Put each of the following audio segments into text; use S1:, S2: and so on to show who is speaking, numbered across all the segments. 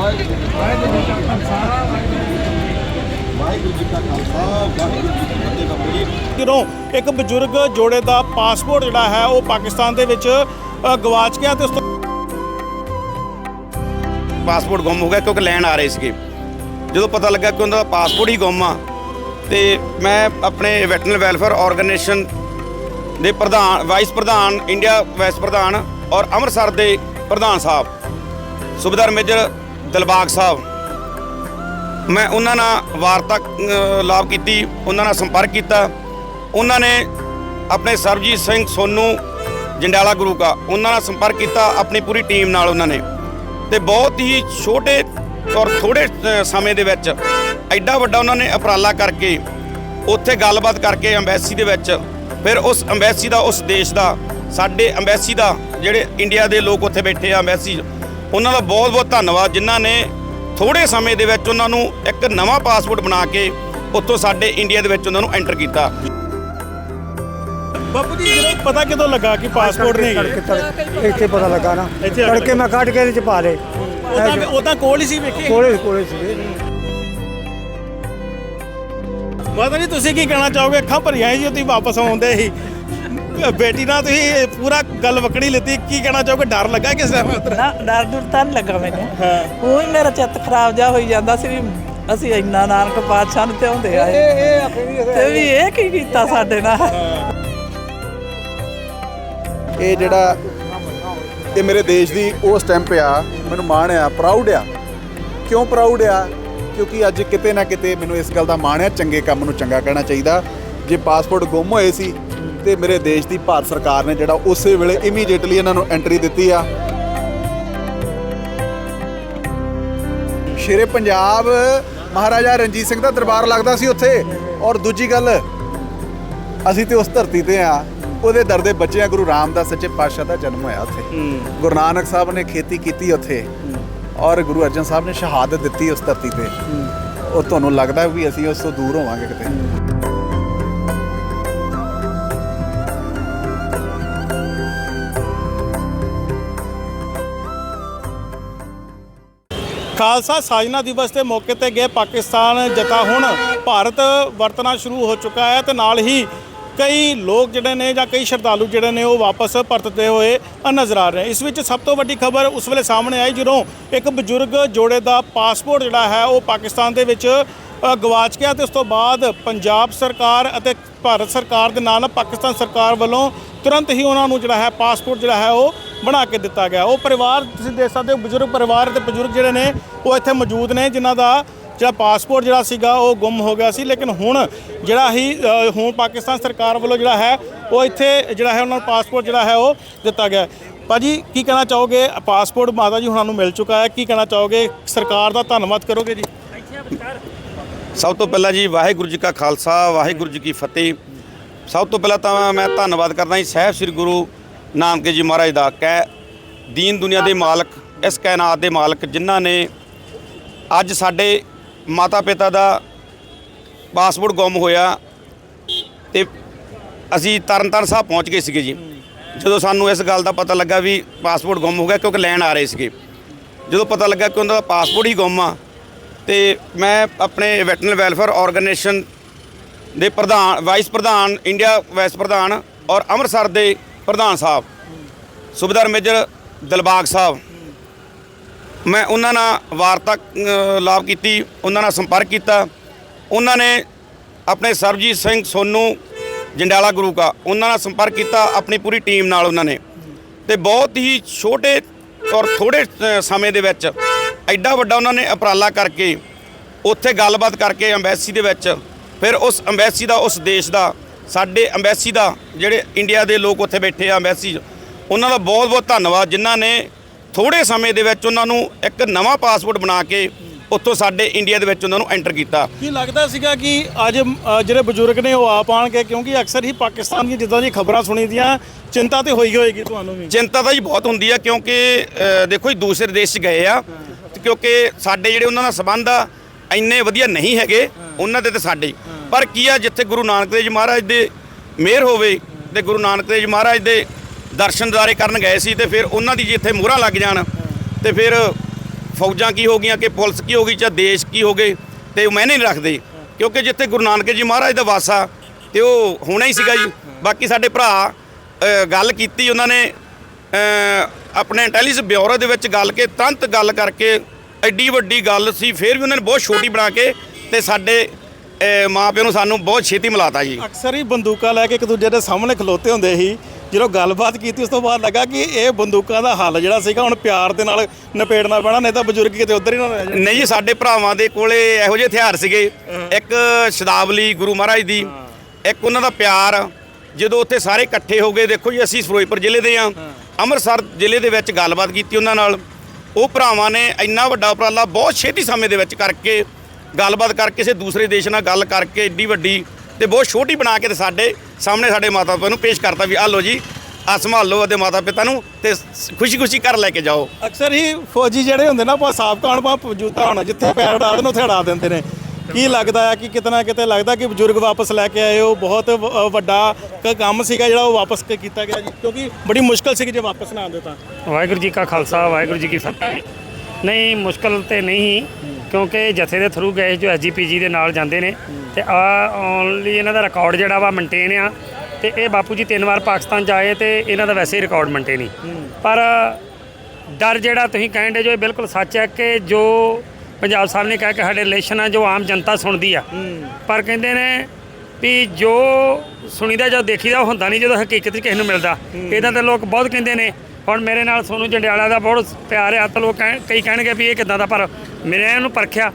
S1: ਵਾਹਿਗੁਰੂ ਜੀ ਕਾ ਖਾਲਸਾ ਵਾਹਿਗੁਰੂ ਜੀ ਕੀ ਫਤਿਹ ਬਾਬਾ ਜੀ
S2: ਜਦੋਂ ਇੱਕ ਬਜ਼ੁਰਗ ਜੋੜੇ ਦਾ ਪਾਸਪੋਰਟ ਜਿਹੜਾ ਹੈ ਉਹ ਪਾਕਿਸਤਾਨ ਦੇ ਵਿੱਚ ਅ, ਗਵਾਚ ਗਿਆ ਤੇ ਉਸ ਤੋਂ
S3: ਪਾਸਪੋਰਟ ਗੁੰਮ ਹੋ ਗਿਆ ਕਿਉਂਕਿ ਲੈਣ ਆ ਰਹੇ ਸੀਗੇ। ਜਦੋਂ ਪਤਾ ਲੱਗਾ ਕਿ ਉਹਨਾਂ ਦਾ ਪਾਸਪੋਰਟ ਹੀ ਗੁੰਮ ਆ ਤੇ ਮੈਂ ਆਪਣੇ ਵੈਟਰਨਰੀ ਵੈਲਫੇਅਰ ਆਰਗੇਨਾਈਜੇਸ਼ਨ ਦੇ ਪ੍ਰਧਾਨ ਵਾਈਸ ਪ੍ਰਧਾਨ ਇੰਡੀਆ ਵਾਈਸ ਪ੍ਰਧਾਨ ਔਰ ਅੰਮ੍ਰਿਤਸਰ ਦੇ ਪ੍ਰਧਾਨ ਸਾਹਿਬ ਸੁਬੇਦਾਰ ਮੇਜਰ ਦਿਲਬਾਗ ਸਾਹਿਬ। ਮੈਂ ਉਹਨਾਂ ਨਾਲ ਵਾਰਤਾ ਲਾਭ ਕੀਤੀ, ਉਹਨਾਂ ਨਾਲ ਸੰਪਰਕ ਕੀਤਾ। ਉਹਨਾਂ ਨੇ ਆਪਣੇ ਸਰਬਜੀਤ ਸਿੰਘ ਸੋਨੂ ਜੰਡਾਲਾ ਗੁਰੂ ਕਾ, ਉਹਨਾਂ ਨਾਲ ਸੰਪਰਕ ਕੀਤਾ, ਆਪਣੀ ਪੂਰੀ ਟੀਮ ਨਾਲ ਉਹਨਾਂ ਨੇ। ਤੇ ਬਹੁਤ ਹੀ ਛੋਟੇ ਔਰ ਥੋੜੇ ਸਮੇਂ ਦੇ ਵਿੱਚ ਐਡਾ ਵੱਡਾ ਉਹਨਾਂ ਨੇ ਉਪਰਾਲਾ ਕਰਕੇ ਉੱਥੇ ਗੱਲਬਾਤ ਕਰਕੇ ਐਮਬੈਸੀ ਦੇ ਵਿੱਚ, ਫਿਰ ਉਸ ਐਮਬੈਸੀ ਦਾ, ਉਸ ਦੇਸ਼ ਦਾ, ਸਾਡੇ ਐਮਬੈਸੀ ਦਾ, ਜਿਹੜੇ ਇੰਡੀਆ ਦੇ ਲੋਕ ਉੱਥੇ ਬੈਠੇ ਆ ਐਮਬੈਸੀ ਉਹਨਾਂ ਦਾ ਬਹੁਤ ਬਹੁਤ ਧੰਨਵਾਦ ਜਿਨ੍ਹਾਂ ਨੇ ਥੋੜੇ ਸਮੇਂ ਦੇ ਵਿੱਚ ਉਹਨਾਂ ਨੂੰ ਇੱਕ ਨਵਾਂ ਪਾਸਪੋਰਟ ਬਣਾ ਕੇ ਉੱਥੋਂ ਸਾਡੇ ਇੰਡੀਆ ਦੇ ਵਿੱਚ ਉਹਨਾਂ ਨੂੰ ਐਂਟਰ ਕੀਤਾ।
S2: ਬਾਪੂ ਜੀ ਜਦੋਂ ਪਤਾ ਕਿਦੋਂ ਲੱਗਾ ਕਿ ਪਾਸਪੋਰਟ ਨਹੀਂ
S4: ਤੜਕੇ ਤੜਕੇ ਇੱਥੇ ਪਤਾ ਲੱਗਾ ਨਾ।
S2: ਇੱਥੇ ਆ ਕੇ
S4: ਤੜਕੇ ਮੈਂ ਕੱਢ ਕੇ ਇਹਦੇ ਚ ਪਾ ਲਏ।
S2: ਉਦਾਂ ਉਦਾਂ ਕੋਲ ਹੀ ਸੀ ਵੇਖੇ।
S4: ਕੋਲੇ ਕੋਲੇ ਸੀਗੇ
S2: ਮਾਤਾ ਜੀ ਤੁਸੀਂ ਕੀ ਕਹਿਣਾ ਚਾਹੋਗੇ? ਅੱਖਾਂ ਭਰੀਆਂ ਸੀ ਜੀ ਤੁਸੀਂ ਵਾਪਸ ਆਉਂਦੇ ਸੀ। ਬੇਟੀ ਨਾਲ ਤੁਸੀਂ ਪੂਰਾ ਗੱਲ ਵਕੜੀ ਲਿੱਤੀ। ਕੀ ਕਹਿਣਾ ਚਾਹੋਗੇ? ਡਰ ਲੱਗਾ ਕਿਸ
S5: ਨਾ? ਡਰ ਡਰ ਤਾਂ ਨੀ ਲੱਗਾ ਮੈਨੂੰ।
S2: ਹਾਂ।
S5: ਉਹ ਹੀ ਮੇਰਾ ਚਿੱਤ ਖਰਾਬ ਜਾ ਹੋਈ ਜਾਂਦਾ ਸੀ ਵੀ ਅਸੀਂ ਇੰਨਾ ਨਾਨਕ ਪਾਤਸ਼ਾਹ ਨੂੰ ਤੇ ਆਉਂਦੇ ਆਏ ਤੇ ਵੀ ਇਹ ਕੀ ਕੀਤਾ ਸਾਡੇ ਨਾਲ?
S1: ਇਹ ਜਿਹੜਾ ਇਹ ਮੇਰੇ ਦੇਸ਼ ਦੀ ਉਹ ਸਟੈਂਪ ਆ ਮੈਨੂੰ ਮਾਣ ਆ ਪ੍ਰਾਊਡ ਆ। ਕਿਉਂ ਪ੍ਰਾਊਡ ਆ? ਕਿਉਂਕਿ ਅੱਜ ਕਿਤੇ ਨਾ ਕਿਤੇ ਮੈਨੂੰ ਇਸ ਗੱਲ ਦਾ ਮਾਣ ਆ ਚੰਗੇ ਕੰਮ ਨੂੰ ਚੰਗਾ ਕਹਿਣਾ ਚਾਹੀਦਾ। ਜੇ ਪਾਸਪੋਰਟ ਗੁੰਮ ਹੋਏ ਸੀ ਤੇ ਮੇਰੇ ਦੇਸ਼ ਦੀ ਭਾਰਤ ਸਰਕਾਰ ਨੇ ਜਿਹੜਾ ਉਸੇ ਵੇਲੇ ਇਮੀਡੀਏਟਲੀ ਇਹਨਾਂ ਨੂੰ ਐਂਟਰੀ ਦਿੱਤੀ ਆ। ਸ਼ੇਰੇ ਪੰਜਾਬ ਮਹਾਰਾਜਾ ਰਣਜੀਤ ਸਿੰਘ ਦਾ ਦਰਬਾਰ ਲੱਗਦਾ ਸੀ ਉੱਥੇ। ਔਰ ਦੂਜੀ ਗੱਲ ਅਸੀਂ ਤੇ ਉਸ ਧਰਤੀ ਤੇ ਆ। ਉਹਦੇ ਦਰ ਦੇ ਬੱਚੇ ਆ ਗੁਰੂ ਰਾਮਦਾਸ ਸੱਚੇ ਪਾਤਸ਼ਾਹ ਦਾ ਜਨਮ ਹੋਇਆ ਉੱਥੇ। ਗੁਰੂ ਨਾਨਕ ਸਾਹਿਬ ਨੇ ਖੇਤੀ ਕੀਤੀ ਉੱਥੇ। ਔਰ ਗੁਰੂ ਅਰਜਨ ਸਾਹਿਬ ਨੇ ਸ਼ਹਾਦਤ ਦਿੱਤੀ ਉਸ ਧਰਤੀ ਤੇ। ਉਹ ਤੁਹਾਨੂੰ ਲੱਗਦਾ ਵੀ ਅਸੀਂ ਉਸ ਤੋਂ ਦੂਰ ਹੋਵਾਂਗੇ ਕਿਤੇ।
S2: ਖਾਲਸਾ ਸਾਜਨਾ ਦਿਵਸ ਦੇ ਮੌਕੇ ਤੇ ਗਏ ਪਾਕਿਸਤਾਨ ਜਤਾ ਹੁਣ ਭਾਰਤ ਵਰਤਣਾ ਸ਼ੁਰੂ ਹੋ ਚੁੱਕਾ ਹੈ ਤੇ ਨਾਲ ਹੀ ਕਈ ਲੋਕ ਜਿਹੜੇ ਨੇ ਜਾਂ ਕਈ ਸ਼ਰਧਾਲੂ ਜਿਹੜੇ ਨੇ ਉਹ ਵਾਪਸ ਪਰਤਦੇ ਹੋਏ ਨਜ਼ਰ ਆ ਰਹੇ ਇਸ ਵਿੱਚ ਸਭ ਤੋਂ ਵੱਡੀ ਖਬਰ ਉਸ ਵੇਲੇ ਸਾਹਮਣੇ ਆਈ ਜਦੋਂ ਇੱਕ ਬਜ਼ੁਰਗ ਜੋੜੇ ਦਾ ਪਾਸਪੋਰਟ ਜਿਹੜਾ ਹੈ ਉਹ ਪਾਕਿਸਤਾਨ ਦੇ ਵਿੱਚ ਅ, ਗਵਾਚ ਗਿਆ ਤੇ ਉਸ ਤੋਂ ਬਾਅਦ ਪੰਜਾਬ ਸਰਕਾਰ ਅਤੇ ਭਾਰਤ ਸਰਕਾਰ ਦੇ ਨਾਲ ਪਾਕਿਸਤਾਨ ਸਰਕਾਰ ਵੱਲੋਂ ਤੁਰੰਤ ਹੀ ਉਹਨਾਂ ਨੂੰ ਜਿਹੜਾ ਹੈ ਪਾਸਪੋਰਟ ਜਿਹੜਾ ਹੈ ਉਹ ਬਣਾ ਕੇ ਦਿੱਤਾ ਗਿਆ। ਉਹ ਪਰਿਵਾਰ ਤੁਸੀਂ ਦੇਖ ਸਕਦੇ ਹੋ, ਬਜ਼ੁਰਗ ਪਰਿਵਾਰ ਤੇ ਬਜ਼ੁਰਗ ਜਿਹੜੇ ਨੇ, ਉਹ ਇੱਥੇ ਮੌਜੂਦ ਨੇ, ਜਿਨ੍ਹਾਂ ਦਾ ਜਿਹੜਾ ਪਾਸਪੋਰਟ ਜਿਹੜਾ ਸੀਗਾ, ਉਹ ਗੁੰਮ ਹੋ ਗਿਆ ਸੀ। ਲੇਕਿਨ ਹੁਣ ਜਿਹੜਾ ਹੀ ਹੁਣ ਪਾਕਿਸਤਾਨ ਸਰਕਾਰ ਵੱਲੋਂ ਜਿਹੜਾ ਹੈ, ਉਹ ਇੱਥੇ ਜਿਹੜਾ ਹੈ, ਉਹਨਾਂ ਨੂੰ ਪਾਸਪੋਰਟ ਜਿਹੜਾ ਹੈ, ਉਹ ਦਿੱਤਾ ਗਿਆ। ਹੈ। ਭਾਜੀ, ਕੀ ਕਹਿਣਾ ਚਾਹੋਗੇ? ਪਾਸਪੋਰਟ ਮਾਤਾ ਜੀ ਹੁਣਾਂ ਨੂੰ ਮਿਲ ਚੁੱਕਾ ਹੈ। ਕੀ ਕਹਿਣਾ ਚਾਹੋਗੇ? ਸਰਕਾਰ ਦਾ ਧੰਨਵਾਦ ਕਰੋਗੇ ਜੀ?
S3: ਸਭ ਤੋਂ ਪਹਿਲਾਂ ਜੀ, ਵਾਹਿਗੁਰੂ ਜੀ ਕਾ ਖਾਲਸਾ, ਵਾਹਿਗੁਰੂ ਜੀ ਕੀ ਫਤਿਹ। ਸਭ ਤੋਂ ਪਹਿਲਾਂ ਤਾਂ ਮੈਂ ਧੰਨਵਾਦ ਕਰਦਾ ਜੀ, ਸਾਹਿਬ ਸ੍ਰੀ ਗੁਰੂ ਨਾਨਕ ਜੀ ਮਹਾਰਾਜ ਦਾ ਕਹਿ ਦੀਨ ਦੁਨੀਆ ਦੇ ਮਾਲਕ, ਇਸ ਕਾਇਨਾਤ ਦੇ ਮਾਲਕ ਜਿਨ੍ਹਾਂ ਨੇ ਅੱਜ ਸਾਡੇ ਮਾਤਾ ਪਿਤਾ ਦਾ ਪਾਸਪੋਰਟ ਗੁੰਮ ਹੋਇਆ ਤੇ ਅਸੀਂ ਤਰਨਤਾਰਨ ਸਾਹਿਬ ਪਹੁੰਚ ਗਏ ਸੀਗੇ ਜੀ। ਜਦੋਂ ਸਾਨੂੰ ਇਸ ਗੱਲ ਦਾ ਪਤਾ ਲੱਗਾ ਵੀ ਪਾਸਪੋਰਟ ਗੁੰਮ ਹੋ ਗਿਆ ਕਿਉਂਕਿ ਲੈਣ ਆ ਰਹੇ ਸੀਗੇ। ਜਦੋਂ ਪਤਾ ਲੱਗਾ ਕਿ ਉਹਨਾਂ ਦਾ ਪਾਸਪੋਰਟ ਹੀ ਗੁੰਮ ਆ ਤੇ ਮੈਂ ਆਪਣੇ ਵੈਟਰਨਰੀ ਵੈਲਫੇਅਰ ਆਰਗੇਨਾਈਜੇਸ਼ਨ ਦੇ ਪ੍ਰਧਾਨ, ਵਾਈਸ ਪ੍ਰਧਾਨ, ਇੰਡੀਆ ਵਾਈਸ ਪ੍ਰਧਾਨ ਔਰ ਅੰਮ੍ਰਿਤਸਰ ਦੇ ਪ੍ਰਧਾਨ ਸਾਹਿਬ, ਸੁਬੇਦਾਰ ਮੇਜਰ ਦਿਲਬਾਗ ਸਾਹਿਬ, ਮੈਂ ਉਹਨਾਂ ਨਾਲ ਵਾਰਤਾ ਲਾਭ ਕੀਤੀ, ਉਹਨਾਂ ਨਾਲ ਸੰਪਰਕ ਕੀਤਾ। ਉਹਨਾਂ ਨੇ ਆਪਣੇ ਸਰਬਜੀਤ ਸਿੰਘ ਸੋਨੂ ਜੰਡਾਲਾ ਗੁਰੂ ਕਾ, ਉਹਨਾਂ ਨਾਲ ਸੰਪਰਕ ਕੀਤਾ, ਆਪਣੀ ਪੂਰੀ ਟੀਮ ਨਾਲ ਉਹਨਾਂ ਨੇ। ਤੇ ਬਹੁਤ ਹੀ ਛੋਟੇ ਔਰ ਥੋੜੇ ਸਮੇਂ ਦੇ ਵਿੱਚ ਐਡਾ ਵੱਡਾ ਉਹਨਾਂ ਨੇ ਉਪਰਾਲਾ ਕਰਕੇ, ਉੱਥੇ ਗੱਲਬਾਤ ਕਰਕੇ ਐਮਬੈਸੀ ਦੇ ਵਿੱਚ, ਫਿਰ ਉਸ ਐਮਬੈਸੀ ਦਾ, ਉਸ ਦੇਸ਼ ਦਾ ਸਾਡੇ ਐਮਬੈਸੀ ਦਾ ਜਿਹੜੇ ਇੰਡੀਆ ਦੇ ਲੋਕ ਉੱਥੇ ਬੈਠੇ ਆ ਐਮਬੈਸੀ ਉਹਨਾਂ ਦਾ ਬਹੁਤ ਬਹੁਤ ਧੰਨਵਾਦ ਜਿਨ੍ਹਾਂ ਨੇ ਥੋੜੇ ਸਮੇਂ ਦੇ ਵਿੱਚ ਉਹਨਾਂ ਨੂੰ ਇੱਕ ਨਵਾਂ ਪਾਸਪੋਰਟ ਬਣਾ ਕੇ ਉੱਥੋਂ ਸਾਡੇ ਇੰਡੀਆ ਦੇ ਵਿੱਚ ਉਹਨਾਂ ਨੂੰ ਐਂਟਰ ਕੀਤਾ।
S2: ਕੀ ਲੱਗਦਾ ਸੀਗਾ ਕਿ ਅੱਜ ਜਿਹੜੇ ਬਜ਼ੁਰਗ ਨੇ ਉਹ ਆ ਪਾਣਗੇ ਕਿਉਂਕਿ ਅਕਸਰ ਹੀ ਪਾਕਿਸਤਾਨ ਦੀ ਜਿੱਦਾਂ ਦੀ ਖਬਰਾਂ ਸੁਣੀ ਦੀਆਂ ਚਿੰਤਾ ਤੇ ਹੋਈ ਹੋਏਗੀ ਤੁਹਾਨੂੰ ਵੀ।
S3: ਚਿੰਤਾ ਤਾਂ ਜੀ ਬਹੁਤ ਹੁੰਦੀ ਆ ਕਿਉਂਕਿ ਦੇਖੋ ਜੀ ਦੂਸਰੇ ਦੇਸ਼ 'ਚ ਗਏ ਆ ਕਿਉਂਕਿ ਸਾਡੇ ਜਿਹੜੇ ਉਹਨਾਂ ਨਾਲ ਸੰਬੰਧ ਆ ਇੰਨੇ ਵਧੀਆ ਨਹੀਂ ਹੈਗੇ ਉਹਨਾਂ ਦੇ ਤੇ ਸਾਡੇ। ਪਰ ਕੀ ਆ, ਜਿੱਥੇ ਗੁਰੂ ਨਾਨਕ ਦੇਵ ਜੀ ਮਹਾਰਾਜ ਦੇ ਮਿਹਰ ਹੋਵੇ ਤੇ ਗੁਰੂ ਨਾਨਕ ਦੇਵ ਜੀ ਮਹਾਰਾਜ ਦੇ ਦਰਸ਼ਨ ਦਿਦਾਰੇ ਕਰਨ ਗਏ ਸੀ ਤੇ ਫਿਰ ਉਹਨਾਂ ਦੀ ਜਿੱਥੇ ਮੋਹਰਾਂ ਲੱਗ ਜਾਣ ਤੇ ਫਿਰ ਫੌਜਾਂ ਕੀ ਹੋ ਗਈਆਂ ਕਿ ਪੁਲਿਸ ਕੀ ਹੋ ਗਈ ਜਾਂ ਦੇਸ਼ ਕੀ ਹੋ ਗਏ ਤੇ ਉਹ ਮੈਨੇ ਨਹੀਂ ਰੱਖਦੇ। ਕਿਉਂਕਿ ਜਿੱਥੇ ਗੁਰੂ ਨਾਨਕ ਜੀ ਮਹਾਰਾਜ ਦਾ ਵਾਸਾ ਤੇ ਉਹ ਹੋਣਾ ਹੀ ਸੀਗਾ ਜੀ। ਬਾਕੀ ਸਾਡੇ ਭਰਾ ਗੱਲ ਕੀਤੀ ਉਹਨਾਂ ਨੇ ਆਪਣੇ ਇੰਟੈਲੀਜੈਂਸ ਬਿਊਰੋ ਦੇ ਵਿੱਚ ਗੱਲ ਕੇ, ਤੁਰੰਤ ਗੱਲ ਕਰਕੇ ਐਡੀ ਵੱਡੀ ਗੱਲ ਸੀ, ਫਿਰ ਵੀ ਉਹਨਾਂ ਨੇ ਬਹੁਤ ਛੋਟੀ ਬਣਾ ਕੇ ਤੇ ਸਾਡੇ ਅ, ਮਾਂ ਪਿਓ ਨੂੰ ਸਾਨੂੰ ਬਹੁਤ ਛੇਤੀ ਮਿਲਾਤਾ ਜੀ।
S2: ਅਕਸਰ ਹੀ ਬੰਦੂਕਾਂ ਲੈ ਕੇ ਇੱਕ ਦੂਜੇ ਦੇ ਸਾਹਮਣੇ ਖਲੋਤੇ ਹੁੰਦੇ ਸੀ। ਜਦੋਂ ਗੱਲਬਾਤ ਕੀਤੀ ਉਸ ਤੋਂ ਬਾਅਦ ਲੱਗਾ ਕਿ ਇਹ ਬੰਦੂਕਾਂ ਦਾ ਹੱਲ ਜਿਹੜਾ ਸੀਗਾ ਹੁਣ ਪਿਆਰ ਦੇ ਨਾਲ ਨਿਪੇੜਨਾ ਪੈਣਾ ਨਹੀਂ ਤਾਂ ਬਜ਼ੁਰਗ ਕਿਤੇ ਉਧਰ ਹੀ ਨਾ ਰਹਿ ਜਾਣ।
S3: ਨਹੀਂ ਜੀ ਸਾਡੇ ਭਰਾਵਾਂ ਦੇ ਕੋਲੇ ਇਹੋ ਜਿਹੇ ਹਥਿਆਰ ਸੀਗੇ। ਇੱਕ ਸ਼ਦਾਵਲੀ ਗੁਰੂ ਮਹਾਰਾਜ ਦੀ ਇੱਕ ਉਹਨਾਂ ਦਾ ਪਿਆਰ। ਜਦੋਂ ਉੱਥੇ ਸਾਰੇ ਇਕੱਠੇ ਹੋ ਗਏ ਦੇਖੋ ਜੀ ਅਸੀਂ ਫਿਰੋਜ਼ਪੁਰ ਜ਼ਿਲ੍ਹੇ ਦੇ ਆ ਅੰਮ੍ਰਿਤਸਰ ਜ਼ਿਲ੍ਹੇ ਦੇ ਵਿੱਚ ਗੱਲਬਾਤ ਕੀਤੀ ਉਹਨਾਂ ਨਾਲ। ਉਹ ਭਰਾਵਾਂ ਨੇ ਇੰਨਾ ਵੱਡਾ ਉਪਰਾਲਾ ਬਹੁਤ ਛੇਤੀ ਸਮੇਂ ਦੇ ਵਿੱਚ ਕਰਕੇ ਗੱਲਬਾਤ ਕਰਕੇ ਕਿਸੇ ਦੂਸਰੇ ਦੇਸ਼ ਨਾਲ ਗੱਲ ਕਰਕੇ ਏਡੀ ਵੱਡੀ ਤੇ ਬਹੁਤ ਛੋਟੀ ਬਣਾ ਕੇ ਤੇ ਸਾਡੇ ਸਾਹਮਣੇ ਸਾਡੇ ਮਾਤਾ ਪਿਤਾ ਨੂੰ ਪੇਸ਼ ਕਰਤਾ ਵੀ ਆ ਲਓ ਜੀ ਆ ਸੰਭਾਲੋ ਅਤੇ ਮਾਤਾ ਪਿਤਾ ਨੂੰ ਤੇ ਖੁਸ਼ੀ-ਖੁਸ਼ੀ ਘਰ ਲੈ ਕੇ ਜਾਓ।
S2: ਅਕਸਰ ਹੀ ਫੌਜੀ ਜਿਹੜੇ ਹੁੰਦੇ ਨਾ ਆਪਾਂ ਸਾਬਕਾ ਹੋਣ ਭਾਵੇਂ ਮੌਜੂਦਾ ਹੋਣਾ ਜਿੱਥੇ ਪੈਰ ਅੜਾ ਦੇਣ ਉੱਥੇ ਅੜਾ ਦਿੰਦੇ ਨੇ। ਕੀ ਲੱਗਦਾ ਹੈ ਕਿ ਕਿਤੇ ਨਾ ਕਿਤੇ ਲੱਗਦਾ ਕਿ ਬਜ਼ੁਰਗ ਵਾਪਸ ਲੈ ਕੇ ਆਏ ਉਹ ਬਹੁਤ ਵੱਡਾ ਕੰਮ ਸੀਗਾ ਜਿਹੜਾ ਉਹ ਵਾਪਸ ਕ- ਕੀਤਾ ਗਿਆ ਜੀ। ਕਿਉਂਕਿ ਬੜੀ ਮੁਸ਼ਕਲ ਸੀ ਕਿ ਜੇ ਵਾਪਸ ਨਾ ਆਉਂਦੇ ਤਾਂ।
S6: ਵਾਹਿਗੁਰੂ ਜੀ ਕਾ ਖਾਲਸਾ ਵਾਹਿਗੁਰੂ ਜੀ ਕੀ ਫਤਿਹ। ਨਹੀਂ ਮੁਸ਼ਕਲ ਤੇ ਨਹੀਂ। ਕਿਉਂਕਿ ਜਥੇ ਦੇ ਥਰੂ ਗਏ ਜੋ ਐਸਜੀਪੀਜੀ ਦੇ ਨਾਲ ਜਾਂਦੇ ਨੇ ਤੇ ਆ ਓਨਲੀ ਇਹਨਾਂ ਦਾ ਰਿਕਾਰਡ ਜਿਹੜਾ ਵਾ ਮੇਨਟੇਨ ਆ ਤੇ ਇਹ ਬਾਪੂ ਜੀ ਤਿੰਨ ਵਾਰ ਪਾਕਿਸਤਾਨ ਜਾਏ ਤੇ ਇਹਨਾਂ ਦਾ ਵੈਸੇ ਹੀ ਰਿਕਾਰਡ ਮੇਨਟੇਨ ਹੀ। ਪਰ ਡਰ ਜਿਹੜਾ ਤੁਸੀਂ ਕਹਿੰਦੇ ਜੋ ਇਹ ਬਿਲਕੁਲ ਸੱਚ ਹੈ ਕਿ ਜੋ ਪੰਜਾਬ ਸਾਹਿਬ ਨੇ ਕਿਹਾ ਕਿ ਸਾਡੇ ਰਿਲੇਸ਼ਨ ਆ ਜੋ ਆਮ ਜਨਤਾ ਸੁਣਦੀ ਆ ਪਰ ਕਹਿੰਦੇ ਨੇ ਵੀ ਜੋ ਸੁਣੀਦਾ ਜਾਂ ਦੇਖੀਦਾ ਉਹ ਹੁੰਦਾ ਨਹੀਂ ਜਦੋਂ ਹਕੀਕਤ 'ਚ ਕਿਸੇ ਨੂੰ ਮਿਲਦਾ। ਇਦਾਂ ਦੇ ਲੋਕ ਬਹੁਤ ਕਹਿੰਦੇ ਨੇ ਹੁਣ ਮੇਰੇ ਨਾਲ ਸੋਨੂ ਜੰਡਿਆਲਾ ਦਾ ਬਹੁਤ ਪਿਆਰ ਹੈ ਤਾਂ ਲੋਕ ਕਹਿ- ਕਈ ਕਹਿਣਗੇ ਵੀ ਇਹ ਕਿਦਾਂ ਦਾ ਪਰ ਮੇਰੇ ਇਹਨੂੰ ਪਰਖਿਆ।